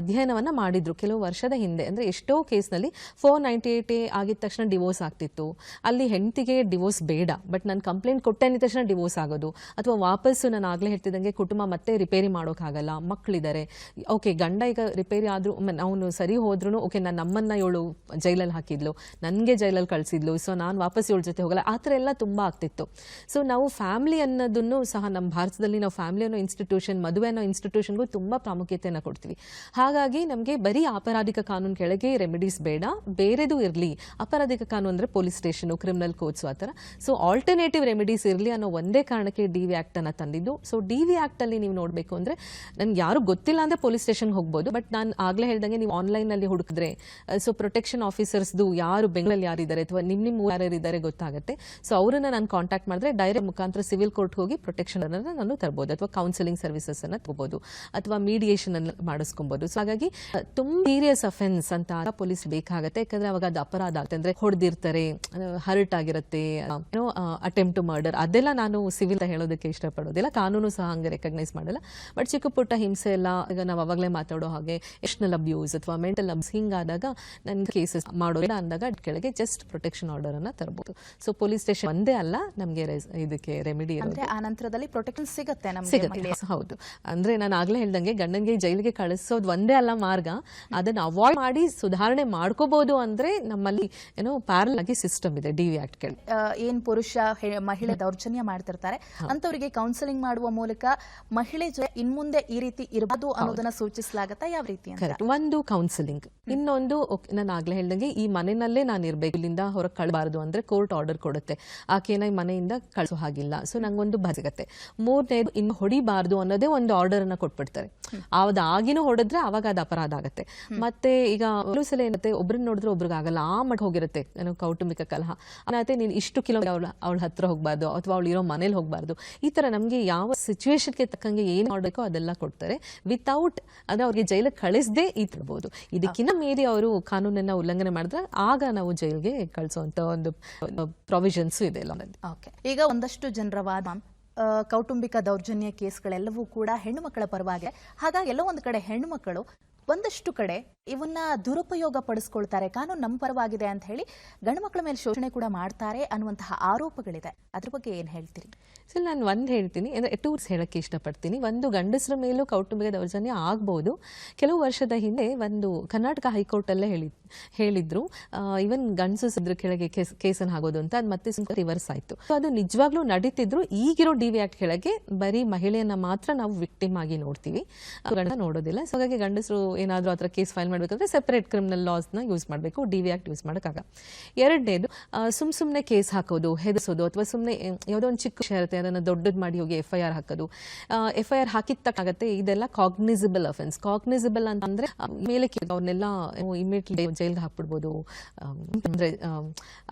ಅಧ್ಯಯನವನ್ನ ಮಾಡಿದ್ರು ಕೆಲವು ವರ್ಷದ ಹಿಂದೆ. ಅಂದ್ರೆ ಎಷ್ಟೋ ಕೇಸ್ನಲ್ಲಿ ಫೋರ್ ನೈಂಟಿ ಏಟ್ ಆಗಿದ ತಕ್ಷಣ ಡಿವೋರ್ಸ್ ಆಗ್ತಿತ್ತು. ಅಲ್ಲಿ ಹೆಂಡತಿಗೆ ಡಿವೋರ್ಸ್ ಬೇಡ. ಬಟ್ ನಾನು ಕಂಪ್ಲೇಂಟ್ ಕೊಟ್ಟೆ ತಕ್ಷಣ ಡಿವೋರ್ಸ್ ಆಗೋದು. ಅಥವಾ ವಾಪಸ್ಸು ನಾನು ಆಗ್ಲೇ ಹೇಳ್ತಿದ್ದಂಗೆ ಕುಟುಂಬ ಮತ್ತೆ ರಿಪೇರಿ ಮಾಡೋಕ್ಕಾಗಲ್ಲ. ಮಕ್ಕಳಿದ್ದಾರೆ. ಓಕೆ, ಗಂಡ ಈಗ ರಿಪೇರಿ ಆದರೂ ಅವನು ಸರಿ ಹೋದ್ರೂ ಓಕೆ ನಾನು ನಮ್ಮನ್ನ ಇವಳು ಜೈಲಲ್ಲಿ ಹಾಕಿದ್ಲು. ನನಗೆ ಜೈಲಲ್ಲಿ ಕಳಿಸಿದ್ಲು. ಸೊ, ನಾನು ವಾಪಸ್ ಇವಳ ಜೊತೆ ಹೋಗಲ್ಲ. ಆ ಥರ ಎಲ್ಲ ತುಂಬ ಆಗ್ತಿತ್ತು. ಸೊ, ನಾವು ಫ್ಯಾಮಿಲಿ ಅನ್ನೋದನ್ನು ಸಹ ನಮ್ಮ ಭಾರತದಲ್ಲಿ ನಾವು ಫ್ಯಾಮಿಲಿ ಅನ್ನೋ ಇನ್ಸ್ಟಿಟ್ಯೂಷನ್ ಮದುವೆ ಅನ್ನೋ ಇನ್ಸ್ಟಿಟ್ಯೂಷನ್ಗೂ ತುಂಬ ಪ್ರಾಮುಖ್ಯತೆಯನ್ನು ಕೊಡ್ತೀವಿ. ಹಾಗಾಗಿ ನಮಗೆ ಬರೀ ಅಪರಾಧಿಕ ಕಾನೂನು ಕೆಳಗೆ ರೆಮಿಡೀಸ್ ಬೇಡ. ಬೇರೆದು ಇರಲಿ. ಅಪರಾಧಿಕ ಕಾನೂನು ಅಂದರೆ ಪೊಲೀಸ್ ಸ್ಟೇಷನು ಕ್ರಿಮಿನಲ್ ಕೋರ್ಟ್ಸು ಆ ಥರ. ಸೊ ಆಲ್ಟರ್ನೇಟಿವ್ ರೆಮಿಡೀಸ್ ಇರಲಿ ಅನ್ನೋ ಒಂದೇ ಕಾರಣಕ್ಕೆ ಡಿ ವಿ ಆ್ಯಕ್ಟನ್ನು ತಂದಿದ್ದು. ಸೊ ಡಿ ವಿ ಆ್ಯಕ್ಟಲ್ಲಿ ನೀವು ನೋಡಬೇಕು ಅಂದರೆ, ನನ್ಗೆ ಯಾರು ಗೊತ್ತಿಲ್ಲ ಅಂದರೆ ಪೊಲೀಸ್ ಸ್ಟೇಷನ್ ಹೋಗ್ಬೋದು. ಬಟ್ ನಾನು ಆಗಲೇ ಹೇಳ್ದಂಗೆ ನೀವು ಆನ್ಲೈನಲ್ಲಿ ಹುಡುಕಿದ್ರೆ ಸೊ ಪ್ರೊಟೆಕ್ಷನ್ ಆಫೀಸರ್ಸ್ದು ಯಾರು ಬೆಂಗಳೂರಲ್ಲಿ ಯಾರಿದ್ದಾರೆ ಅಥವಾ ನಿಮ್ಮ ನಿಮ್ಮ ಯಾರ್ಯಾರು ಇದ್ದಾರೆ ಗೊತ್ತಾಗುತ್ತೆ. ಸೊ ಅವರನ್ನ ನಾನು ಕಾಂಟ್ಯಾಕ್ಟ್ ಮಾಡಿದ್ರೆ ಡೈರೆಕ್ಟ್ ಮುಖಾಂತರ ಸಿವಿಲ್ ಕೋರ್ಟ್ ಹೋಗಿ ಪ್ರೊಟೆಕ್ಷನ್ ಅನ್ನ ನಾನು ತರ್ಬೋದು ಅಥವಾ ಕೌನ್ಸಿಲಿಂಗ್ ಸರ್ವಿಸಸ್ ಅನ್ನ ತಗೋಬಹುದು ಅಥವಾ ಮೀಡಿಯೇಷನ್ ಅನ್ನು ಮಾಡಿಸ್ಕೊಬಹುದು ಸೊ ಹಾಗಾಗಿ ತುಂಬಾ ಸೀರಿಯಸ್ ಅಫೆನ್ಸ್ ಅಂತ ಪೊಲೀಸ್ ಬೇಕಾಗುತ್ತೆ. ಯಾಕಂದ್ರೆ ಅವಾಗ ಅದು ಅಪರಾಧ ಆಗುತ್ತೆ ಅಂದ್ರೆ ಹೊಡೆದಿರ್ತಾರೆ ಹರ್ಟ್ ಆಗಿರುತ್ತೆ, ಏನೋ ಅಟೆಂಪ್ಟ್ ಮರ್ಡರ್ ಅದೆಲ್ಲ ನಾನು ಸಿವಿಲ್ ಹೇಳೋದಕ್ಕೆ ಇಷ್ಟಪಡೋದಿಲ್ಲ. ಕಾನೂನು ಸಹ ಹಂಗೆ ರೆಕಗ್ನೈಸ್ ಮಾಡಲ್ಲ. ಬಟ್ ಚಿಕ್ಕ ಪುಟ್ಟ ಎಲ್ಲ ಈಗ ನಾವು ಅವಾಗಲೇ ಮಾತಾಡೋ ಹಾಗೆ ಎಷ್ಟನಲ್ ಅಬ್ಯೂಸ್ ಅಥವಾ ಮೆಂಟಲ್ ಅಬ್ಸ್ ಹಿಂಗಾದಾಗ ನನ್ಗೆ ಕೇಸಸ್ ಮಾಡೋದಿಲ್ಲ ಅಂದಾಗ ಅದ್ ಕೆಳಗೆ ಜಸ್ಟ್ ಪ್ರೊಟೆಕ್ಷನ್ ಆರ್ಡರ್ ಅನ್ನ ತರಬಹುದು ಸೊ ಪೊಲೀಸ್ ಸ್ಟೇಷನ್ ಒಂದೇ ಅಲ್ಲ ನಮಗೆ ಇದಕ್ಕೆ ರೆಮಿಡಿ ಆನಂತರದಲ್ಲಿ ಅಂದ್ರೆ ಆ ನಂತರದಲ್ಲಿ ಪ್ರೊಟೆಕ್ಷನ್ ಸಿಗತ್ತೆ ಹೌದು. ಅಂದ್ರೆ ನಾನು ಆಗ್ಲೇ ಹೇಳ್ದಂಗೆ ಗಂಡನಿಗೆ ಜೈಲಿಗೆ ಕಳಿಸೋದು ಒಂದೇ ಅಲ್ಲ ಮಾರ್ಗ. ಅದನ್ನ ಅವಾಯ್ಡ್ ಮಾಡಿ ಸುಧಾರಣೆ ಮಾಡ್ಕೋಬಹುದು ಅಂದ್ರೆ ನಮ್ಮಲ್ಲಿ ಏನೋ ಪ್ಯಾರಲ್ ಆಗಿ ಸಿಸ್ಟಮ್ ಇದೆ ಡಿ ವಿ ಆಕ್ಟ್ ಕೇಳಿ ಏನ್ ಪುರುಷ ಮಹಿಳೆ ದೌರ್ಜನ್ಯ ಮಾಡ್ತಿರ್ತಾರೆ. ಅಂತವರಿಗೆ ಕೌನ್ಸಿಲಿಂಗ್ ಮಾಡುವ ಮೂಲಕ ಮಹಿಳೆ ಜೊತೆ ಇನ್ಮುಂದೆ ಈ ರೀತಿ ಇರಬಹುದು ಅನ್ನೋದನ್ನ ಸೂಚಿಸಲಾಗತ್ತಾ ಯಾವ ರೀತಿ ಕರೆಕ್ಟ್ ಒಂದು ಕೌನ್ಸಿಲಿಂಗ್ ಇನ್ನೊಂದು ನಾನು ಆಗ್ಲೇ ಹೇಳ್ದಂಗೆ ಈ ಮನೆಯಲ್ಲೇ ನಾನು ಇರ್ಬೇಕು. ಇಲ್ಲಿಂದ ಹೊರಗೆ ಕಳಬಾರ್ದು ಅಂದ್ರೆ ಕೋರ್ಟ್ ಆರ್ಡರ್ ಕೊಡುತ್ತೆ. ಆಕೆನ ಈ ಮನೆಯಿಂದ ಕಳಿಸೋ ಹಾಗಿಲ್ಲ. ಸೊ ನಂಗೊಂದು ಭಯ ಸಿಗತ್ತೆ. ಮೂರನೇದು ಇನ್ನು ಹೊಡಿಬಾರ್ದು ಅನ್ನೋದೇ ಒಂದು ಆರ್ಡರ್ ಅನ್ನ ಕೊಟ್ಬಿಡ್ತಾರೆ ಅದಾಗಿನೂ ಹೊಡೆದ್ರೆ ಅವಾಗ ಅದು ಅಪರಾಧ ಆಗುತ್ತೆ. ಮತ್ತೆ ಈಗ ಸಲ ಏನತ್ತೆ ಒಬ್ರನ್ನ ನೋಡಿದ್ರೆ ಒಬ್ರಿಗೆ ಆಗಲ್ಲ. ಆ ಮಟ್ಟ ಹೋಗಿರುತ್ತೆ. ನಾನು ಕೌಟುಂಬಿಕ ಕಲಹ. ಅನ್ನತ್ತೆ ನೀನು ಇಷ್ಟು ಕಿಲೋ ಅವಳ ಅವಳ ಹತ್ರ ಹೋಗ್ಬಾರ್ದು ಅಥವಾ ಅವಳು ಇರೋ ಮನೇಲಿ ಹೋಗ್ಬಾರ್ದು. ಈ ತರ ನಮಗೆ ಯಾವ ಸಿಚುವೇಶನ್ಗೆ ತಕ್ಕಂಗೆ ಏನು ಮಾಡಬೇಕೋ ಅದೆಲ್ಲ ಕೊಡ್ತಾರೆ. ವಿತೌಟ್ ಅಂದ್ರೆ ಅವ್ರಿಗೆ ಜೈಲಿಗೆ ಕಳಿಸದೇ ತರಬಹುದು ಇದಕ್ಕಿಂತ ಮೀರಿ ಅವರು ಕಾನೂನನ್ನ ಉಲ್ಲಂಘನೆ ಮಾಡಿದ್ರೆ ಆಗ ನಾವು ಜೈಲಿಗೆ ಕಳಿಸುವಂತ ಒಂದು ಪ್ರಾವಿಷನ್ಸ್ ಇದೆ ಓಕೆ ಈಗ ಒಂದಷ್ಟು ಜನರ ವಾದ. ಕೌಟುಂಬಿಕ ದೌರ್ಜನ್ಯ ಕೇಸ್ಗಳೆಲ್ಲವೂ ಕೂಡ ಹೆಣ್ಣು ಮಕ್ಕಳ ಪರವಾಗಿ ಹಾಗಾಗಿ ಎಲ್ಲೋ ಒಂದು ಕಡೆ ಹೆಣ್ಣು ಮಕ್ಕಳು ಒಂದಷ್ಟು ಕಡೆ ಇವನ್ನ ದುರುಪಯೋಗ ಪಡಿಸ್ಕೊಳ್ತಾರೆ, ಕಾನೂನು ನಮ್ಮ ಪರವಾಗಿದೆ ಅಂತ ಹೇಳಿ ಗಂಡು ಮಕ್ಕಳ ಮೇಲೆ ಶೋಷಣೆ ಕೂಡ ಮಾಡ್ತಾರೆ ಅನ್ನುವಂತಹ ಆರೋಪಗಳಿದೆ. ಅದ್ರ ಬಗ್ಗೆ ಏನ್ ಹೇಳ್ತೀರಿ? ಸೊ ನಾನು ಒಂದು ಹೇಳ್ತೀನಿ. ಅಂದರೆ ಟೂರ್ಸ್ ಹೇಳೋಕ್ಕೆ ಇಷ್ಟಪಡ್ತೀನಿ. ಒಂದು ಗಂಡಸರ ಮೇಲೂ ಕೌಟುಂಬಿಕ ದೌರ್ಜನ್ಯ ಆಗ್ಬೋದು. ಕೆಲವು ವರ್ಷದ ಹಿಂದೆ ಒಂದು ಕರ್ನಾಟಕ ಹೈಕೋರ್ಟಲ್ಲೇ ಹೇಳಿ, ಹೇಳಿದ್ರು. ಈವನ್ ಗಂಡಸು ಸದ್ರ ಕೆಳಗೆ ಕೇಸ್, ಕೇಸನ್ನು ಹಾಕೋದು ಅಂತ. ಅದು ಮತ್ತೆ ಸ್ವಲ್ಪ ರಿವರ್ಸ್ ಆಯಿತು. ಅದು ನಿಜವಾಗ್ಲೂ ನಡೀತಿದ್ರು. ಈಗಿರೋ ಡಿ ವಿ ಆಕ್ಟ್ ಕೆಳಗೆ ಬರೀ ಮಹಿಳೆಯನ್ನ ಮಾತ್ರ ನಾವು ವಿಕ್ಟಿಮ್ ಆಗಿ ನೋಡ್ತೀವಿ. ಗಂಡ ನೋಡೋದಿಲ್ಲ. ಸೊ ಹಾಗಾಗಿ ಗಂಡಸರು ಏನಾದರೂ ಆ ಥರ ಕೇಸ್ ಫೈಲ್ ಮಾಡಬೇಕಂದ್ರೆ ಸೆಪರೇಟ್ ಕ್ರಿಮಿನಲ್ ಲಾಸ್ನ ಯೂಸ್ ಮಾಡಬೇಕು ಡಿ ವಿ ಆ್ಯಕ್ಟ್ ಯೂಸ್ ಮಾಡೋಕ್ಕಾಗ. ಎರಡನೇದು ಸುಮ್ ಸುಮ್ಮನೆ ಕೇಸ್ ಹಾಕೋದು, ಹೆದರ್ಸೋದು, ಅಥವಾ ಸುಮ್ಮನೆ ಯಾವುದೋ ಒಂದು ಚಿಕ್ಕ ವಿಷಯ ಇರುತ್ತೆ, ಅದನ್ನು ದೊಡ್ಡದು ಮಾಡಿ ಹೋಗಿ ಎಫ್ ಐ ಆರ್ ಹಾಕೋದು. ಎಫ್ ಐ ಆರ್ ಹಾಕಿದ ತಕ್ಕಾಗತ್ತೆ ಇದೆಲ್ಲ ಕಾಗ್ನಿಸಿಬಲ್ ಅಫೆನ್ಸ್ ಕಾಗ್ನಿಸಿಬಲ್ ಅಂತಂದರೆ ಮೇಲೆ ಅವ್ರನ್ನೆಲ್ಲ ಇಮಿಡಿಯೇಟ್ಲಿ ಜೈಲ್ಗೆ ಹಾಕ್ಬಿಡ್ಬೋದು ಅಂದರೆ ಅಂದ್ರೆ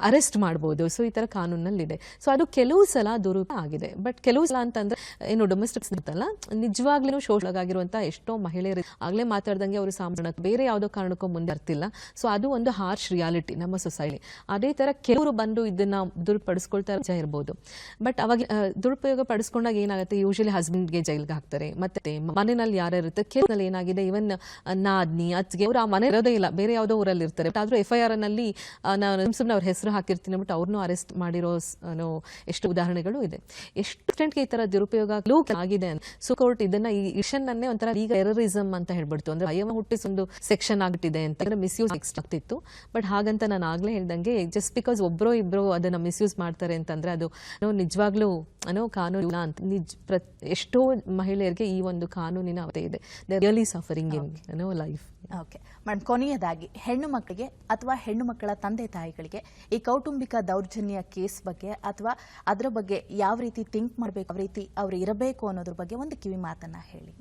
ಅರೆಸ್ಟ್ ಮಾಡ್ಬೋದು. ಸೊ ಈ ಥರ ಕಾನೂನಲ್ಲಿದೆ. ಸೊ ಅದು ಕೆಲವು ಸಲ ದುರುಪ ಆಗಿದೆ. ಬಟ್ ಕೆಲವು ಸಲ ಅಂತಂದ್ರೆ, ಏನು ಡೊಮೆಸ್ಟಿಕ್ಸ್ ಇರುತ್ತಲ್ಲ, ನಿಜವಾಗ್ಲೂ ಶೋಷಣೆಗಾಗಿರುವಂಥ ಎಷ್ಟೋ ಮಹಿಳೆಯರು, ಆಗಲೇ ಮಾತಾಡ್ದಂಗೆ ಅವರು ಸಾಮಾನ್ಯ ಬೇರೆ ಯಾವುದೋ ಕಾರಣಕ್ಕೂ ಮುಂದೆ ಬರ್ತಿಲ್ಲ. ಸೊ ಅದು ಒಂದು ಹಾರ್ಶ್ ರಿಯಾಲಿಟಿ ನಮ್ಮ ಸೊಸೈಟಿ ಅದೇ ಥರ ಕೆಲವರು ಬಂದು ಇದನ್ನ ದುರುಪಡಿಸ್ಕೊಳ್ತಾ ಇರಬಹುದು ಇರ್ಬೋದು. ಬಟ್ ಅವಾಗ ದುರುಪಯೋಗ ಪಡಿಸ್ಕೊಂಡಾಗ ಏನಾಗುತ್ತೆ? ಯೂಶಲಿ ಹಸ್ಬೆಂಡ್ಗೆ ಜೈಲ್ಗೆ ಹಾಕ್ತಾರೆ. ಮತ್ತೆ ಮನೆಯಲ್ಲಿ ಯಾರು ಇರುತ್ತೆ? ಕೆಲವಲ್ಲಿ ಏನಾಗಿದೆ? ಇವನ್ ನಾದ್ನಿ ಅತ್ಗೆ ಅವರು ಆ ಮನೆ ಇರೋದೇ ಇಲ್ಲ. ಬೇರೆ ಯಾವುದೋ ಊರಲ್ಲಿ ಇರ್ತಾರೆ. ಬಟ್ ಆದರೂ ಎಫ್ ಐ ಆರ್ನಲ್ಲಿ ಆ, ನಾನು ಸುಮ್ಮನೆ ಅವ್ರ ಹೆಸರು ಹಾಕಿರ್ತೀನಿ ಬಟ್ ಅವ್ರನ್ನೂ ಅರೆಸ್ಟ್ ಮಾಡಿರೋ ಎಷ್ಟು ಉದಾಹರಣೆಗಳು ಇದೆ. ಎಷ್ಟು ಈ ತರ ದುರುಪಯೋಗ ಆಗಿದೆ ಸೊ ಕೋರ್ಟ್ ಇದನ್ನ ಈ ಇಷನ್ನನ್ನೇ ಒಂಥರ ಈಗ ಟೆರರಿಸಮ್ ಅಂತ ಹೇಳ್ಬಿಡ್ತು. ಅಂದ್ರೆ ಭಯವ ಹುಟ್ಟಿಸ್ ಒಂದು ಸೆಕ್ಷನ್ ಆಗ್ಬಿಟ್ಟಿದೆ ಅಂತ ಮಿಸ್ಯೂಸ್ ನೆಕ್ಸ್ಟ್ ಆಗ್ತಿತ್ತು. ಬಟ್ ಹಾಗಂತ ನಾನು ಆಗ್ಲೇ ಹೇಳ್ದಂಗೆ ಜಸ್ಟ್ ಬಿಕಾಸ್ ಒಬ್ಬರೋ ಇಬ್ರು ಅದನ್ನ ಮಿಸ್ಯೂಸ್ ಮಾಡ್ತಾರೆ ಅಂತಂದ್ರೆ ಅದು ನೋ ನಿಜವಾಗ್ಲೂ ಅನೋ ಕಾನೂನು ಇಲ್ಲ ಅಂತ. ನಿಜ ಪ್ರ ಎಷ್ಟೋ ಮಹಿಳೆಯರಿಗೆ ಈ ಒಂದು ಕಾನೂನಿನ ಅವತೆ ಇದೆ. ದೇ ರಿಯಲಿ ಸಫರಿಂಗ್ ಇನ್ ಅನೋ ಲೈಫ್ ಓಕೆ ಮೇಡಮ್ ಕೊನೆಯದಾಗಿ ಹೆಣ್ಣು ಮಕ್ಕಳಿಗೆ ಅಥವಾ ಹೆಣ್ಣು ಮಕ್ಕಳ ತಂದೆ ತಾಯಿಗಳಿಗೆ ಈ ಕೌಟುಂಬಿಕ ದೌರ್ಜನ್ಯ ಕೇಸ್ ಬಗ್ಗೆ ಅಥವಾ ಅದರ ಬಗ್ಗೆ ಯಾವ ರೀತಿ ಥಿಂಕ್ ಮಾಡಬೇಕು ಯಾವ ರೀತಿ ಅವರು ಇರಬೇಕು ಅನ್ನೋದ್ರ ಬಗ್ಗೆ ಒಂದು ಕಿವಿ ಮಾತನ್ನ ಹೇಳಿ.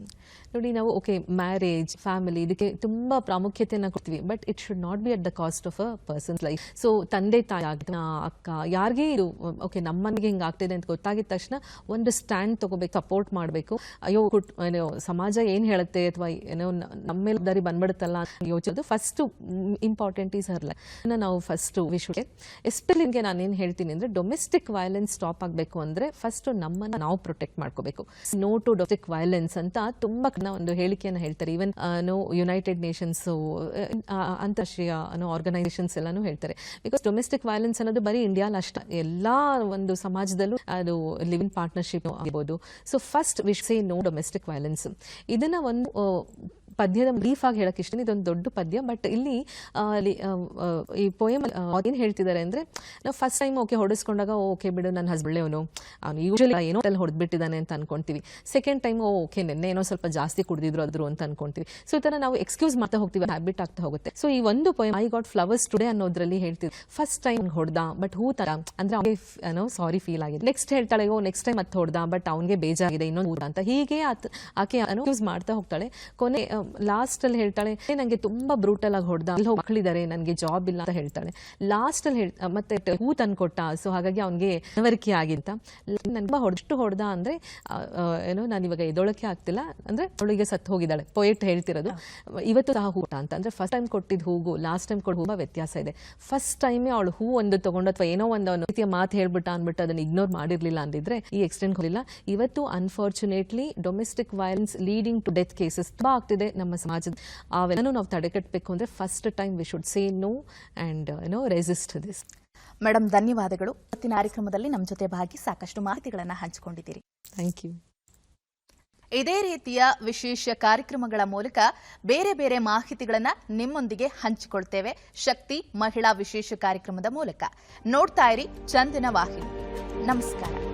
ನೋಡಿ ನಾವು ಓಕೆ ಮ್ಯಾರೇಜ್ ಫ್ಯಾಮಿಲಿ ಇದಕ್ಕೆ ತುಂಬಾ ಪ್ರಾಮುಖ್ಯತೆಯನ್ನು ಕೊಡ್ತೀವಿ. But it should not be at the cost of a person's life so ತಂದೆ ತಾಯಿ ಆಗ್ಲಿ, ಆ, ಅಕ್ಕ ಯಾರಿಗೆ ಇದು ಓಕೆ ನಮ್ಮನಿಗೆ ಹಿಂಗೆ ಆಗ್ತಿದೆ ಅಂತ ಗೊತ್ತಾಗಿದ ತಕ್ಷಣ ಒಂದು ಸ್ಟ್ಯಾಂಡ್ ತಗೋಬೇಕು ಸಪೋರ್ಟ್ ಮಾಡಬೇಕು. ಅಯ್ಯೋ ಏನೋ ಸಮಾಜ ಏನು ಹೇಳುತ್ತೆ ಅಥವಾ ಏನೋ ನಮ್ಮ ಮೇಲೆ ದಾರಿ ಬಂದ್ಬಿಡುತ್ತಲ್ಲ ಯೋಚಿಸೋದು. First important is her life ನಾವು ಫಸ್ಟ್ ವಿಶ್ವಕ್ಕೆ ಎಸ್ಪೆಷಲಿ ನಾನು ಏನು ಹೇಳ್ತೀನಿ ಅಂದ್ರೆ ಡೊಮೆಸ್ಟಿಕ್ ವೈಲೆನ್ಸ್ ಸ್ಟಾಪ್ ಆಗಬೇಕು ಅಂದ್ರೆ ಫಸ್ಟ್ ನಮ್ಮನ್ನ ನಾವು ಪ್ರೊಟೆಕ್ಟ್ ಮಾಡ್ಕೋಬೇಕು. ನೋ ಟು ಡೊಮೆಸ್ಟಿಕ್ ವೈಲೆನ್ಸ್ ಅಂತ ತುಂಬ ಒಂದು ಹೇಳಿಕೆಯನ್ನು ಹೇಳ್ತಾರೆ. ಈವನ್ ನೋ ಯುನೈಟೆಡ್ ನೇಷನ್ಸು ಅಂತಾರಾಷ್ಟ್ರೀಯ ಆರ್ಗನೈಸೇಷನ್ಸ್ ಎಲ್ಲಾನು ಹೇಳ್ತಾರೆ. ಬಿಕಾಸ್ ಡೊಮೆಸ್ಟಿಕ್ ವೈಲೆನ್ಸ್ ಅನ್ನೋದು ಬರೀ ಇಂಡಿಯಾಲ್ ಅಷ್ಟ. ಎಲ್ಲ ಒಂದು ಸಮಾಜದಲ್ಲೂ ಅದು ಲಿವ್ ಇನ್ ಪಾರ್ಟ್ನರ್ಶಿಪ್ ಆಗಿರ್ಬೋದು so first wish say no domestic violence ಇದನ್ನ ಒಂದು ಪದ್ಯದ ಬ್ರೀಫ್ ಆಗಿ ಹೇಳಕ್ ಇಷ್ಟ ಇದೊಂದು ದೊಡ್ಡ ಪದ್ಯ. ಬಟ್ ಇಲ್ಲಿ ಈ ಪೋಯಮ್ ಏನು ಹೇಳ್ತಿದ್ದಾರೆ ಅಂದ್ರೆ, ನಾವು ಫಸ್ಟ್ ಟೈಮ್ ಓಕೆ ಹೊಡೆಸ್ಕೊಂಡಾಗ ಓಕೆ ಬಿಡು ನನ್ನ ಹಸ್ಬೆಂಡ್ ಅವನು ಅವನು ಯೂಶಲಿ ಏನೋ ಅಲ್ಲಿ ಹೊಡೆದ್ಬಿಟ್ಟಿದ್ದಾನೆ ಅಂತ ಅನ್ಕೊಂತೀವಿ. ಸೆಕೆಂಡ್ ಟೈಮ್ ಓಕೆ ನಿನ್ನೆ ಏನೋ ಸ್ವಲ್ಪ ಜಾಸ್ತಿ ಕುಡಿದಿದ್ರು ಅದ್ರು ಅಂತ ಅನ್ಕೊಂತೀವಿ. ಸೊ ಈ ತರ ನಾವು ಎಕ್ಸ್ಕ್ಯೂಸ್ ಮಾಡ್ತಾ ಹೋಗ್ತೀವಿ ಹ್ಯಾಬಿಟ್ ಆಗ್ತಾ ಹೋಗುತ್ತೆ. ಸೊ ಈ ಒಂದು poem I got flowers today ಅನ್ನೋದ್ರಲ್ಲಿ ಹೇಳ್ತೀವಿ. ಫಸ್ಟ್ ಟೈಮ್ ಹೊಡೆದ ಬಟ್ ಹೂ ತರ? ಅಂದ್ರೆ ಅವ್ನಿಗೆ ಸಾರಿ ಫೀಲ್ ಆಗಿದೆ. ನೆಕ್ಸ್ಟ್ ಹೇಳ್ತಾಳೆ, ಓ ನೆಕ್ಸ್ಟ್ ಟೈಮ್ ಮತ್ತೆ ಹೊಡೆದ ಬಟ್ ಅವ್ನಿಗೆ ಬೇಜಾಗಿದೆ ಇನ್ನೊಂದು ಊಟ ಅಂತ. ಹೀಗೆ ಆಕೆ ಯೂಸ್ ಮಾಡ್ತಾ ಹೋಗ್ತಾಳೆ. ಕೊನೆ ಲಾಸ್ಟ್ ಅಲ್ಲಿ ಹೇಳ್ತಾಳೆ "ಏ, ನಂಗೆ ತುಂಬಾ ಬ್ರೂಟಲ್ ಆಗಿ ಹೊಡೆದ. ಅಲ್ಲಿ ನನಗೆ ಜಾಬ್ ಇಲ್ಲ ಅಂತ ಹೇಳ್ತಾಳೆ. ಲಾಸ್ಟ್ ಅಲ್ಲಿ ಮತ್ತೆ ಹೂ ತಂದು ಕೊಟ್ಟ ಸೊ ಹಾಗಾಗಿ ಅವನಿಗೆ ಮನವರಿಕೆ ಆಗಿಂತ ನನ್ಗೆ ಹೊಡೆಷ್ಟು ಹೊಡೆದ ಅಂದ್ರೆ ಏನೋ ನಾನು ಇವಾಗ ಎದೊಳಕ್ಕೆ ಆಗ್ತಿಲ್ಲ. ಅಂದ್ರೆ ಅವಳಿಗೆ ಸತ್ತು ಹೋಗಿದ್ದಾಳೆ. ಪೊಯೆಟ್ ಹೇಳ್ತಿರೋದು. ಇವತ್ತು ಸಹ ಹೂಟ ಅಂತ. ಅಂದ್ರೆ ಫಸ್ಟ್ ಟೈಮ್ ಕೊಟ್ಟಿದ್ದು ಹೂಗು ಲಾಸ್ಟ್ ಟೈಮ್ ಕೊಟ್ಟು ಹೂವ ವ್ಯತ್ಯಾಸ ಇದೆ. ಫಸ್ಟ್ ಟೈಮೇ ಅವಳು ಹೂ ಒಂದು ತಗೊಂಡು ಅಥವಾ ಏನೋ ಒಂದು ಅವನು ರೀತಿಯ ಮಾತು ಹೇಳ್ಬಿಟ್ಟ ಅಂದ್ಬಿಟ್ಟು ಅದನ್ನ ಇಗ್ನೋರ್ ಮಾಡಿರ್ಲಿಲ್ಲ ಅಂದಿದ್ರೆ ಈ ಎಕ್ಸ್ಟೆಂಡ್ ಹೋಗಿಲ್ಲ. ಇವತ್ತು unfortunately domestic violence leading to death cases ತುಂಬಾ ಆಗ್ತಿದೆ. ನಮ್ಮ ಸಮಾಜದ ಅವೆಲ್ಲನೂ ನಾವು ತಡೆಗಟ್ಟಬೇಕು ಅಂದ್ರೆ first time we should say no and no resist this madam ಧನ್ಯವಾದಗಳು. ಇವತ್ತಿನ ಕಾರ್ಯಕ್ರಮದಲ್ಲಿ ನಮ್ಮ ಜೊತೆ ಭಾಗಿ ಸಾಕಷ್ಟು ಮಾಹಿತಿಗಳನ್ನು ಹಂಚಿಕೊಂಡಿದ್ದೀರಿ. ಥ್ಯಾಂಕ್ ಯು ಇದೇ ರೀತಿಯ ವಿಶೇಷ ಕಾರ್ಯಕ್ರಮಗಳ ಮೂಲಕ ಬೇರೆ ಬೇರೆ ಮಾಹಿತಿಗಳನ್ನು ನಿಮ್ಮೊಂದಿಗೆ ಹಂಚಿಕೊಳ್ತೇವೆ. ಶಕ್ತಿ ಮಹಿಳಾ ವಿಶೇಷ ಕಾರ್ಯಕ್ರಮದ ಮೂಲಕ. ನೋಡ್ತಾ ಇರಿ ಚಂದಿನ ವಾಹಿನಿ. ನಮಸ್ಕಾರ.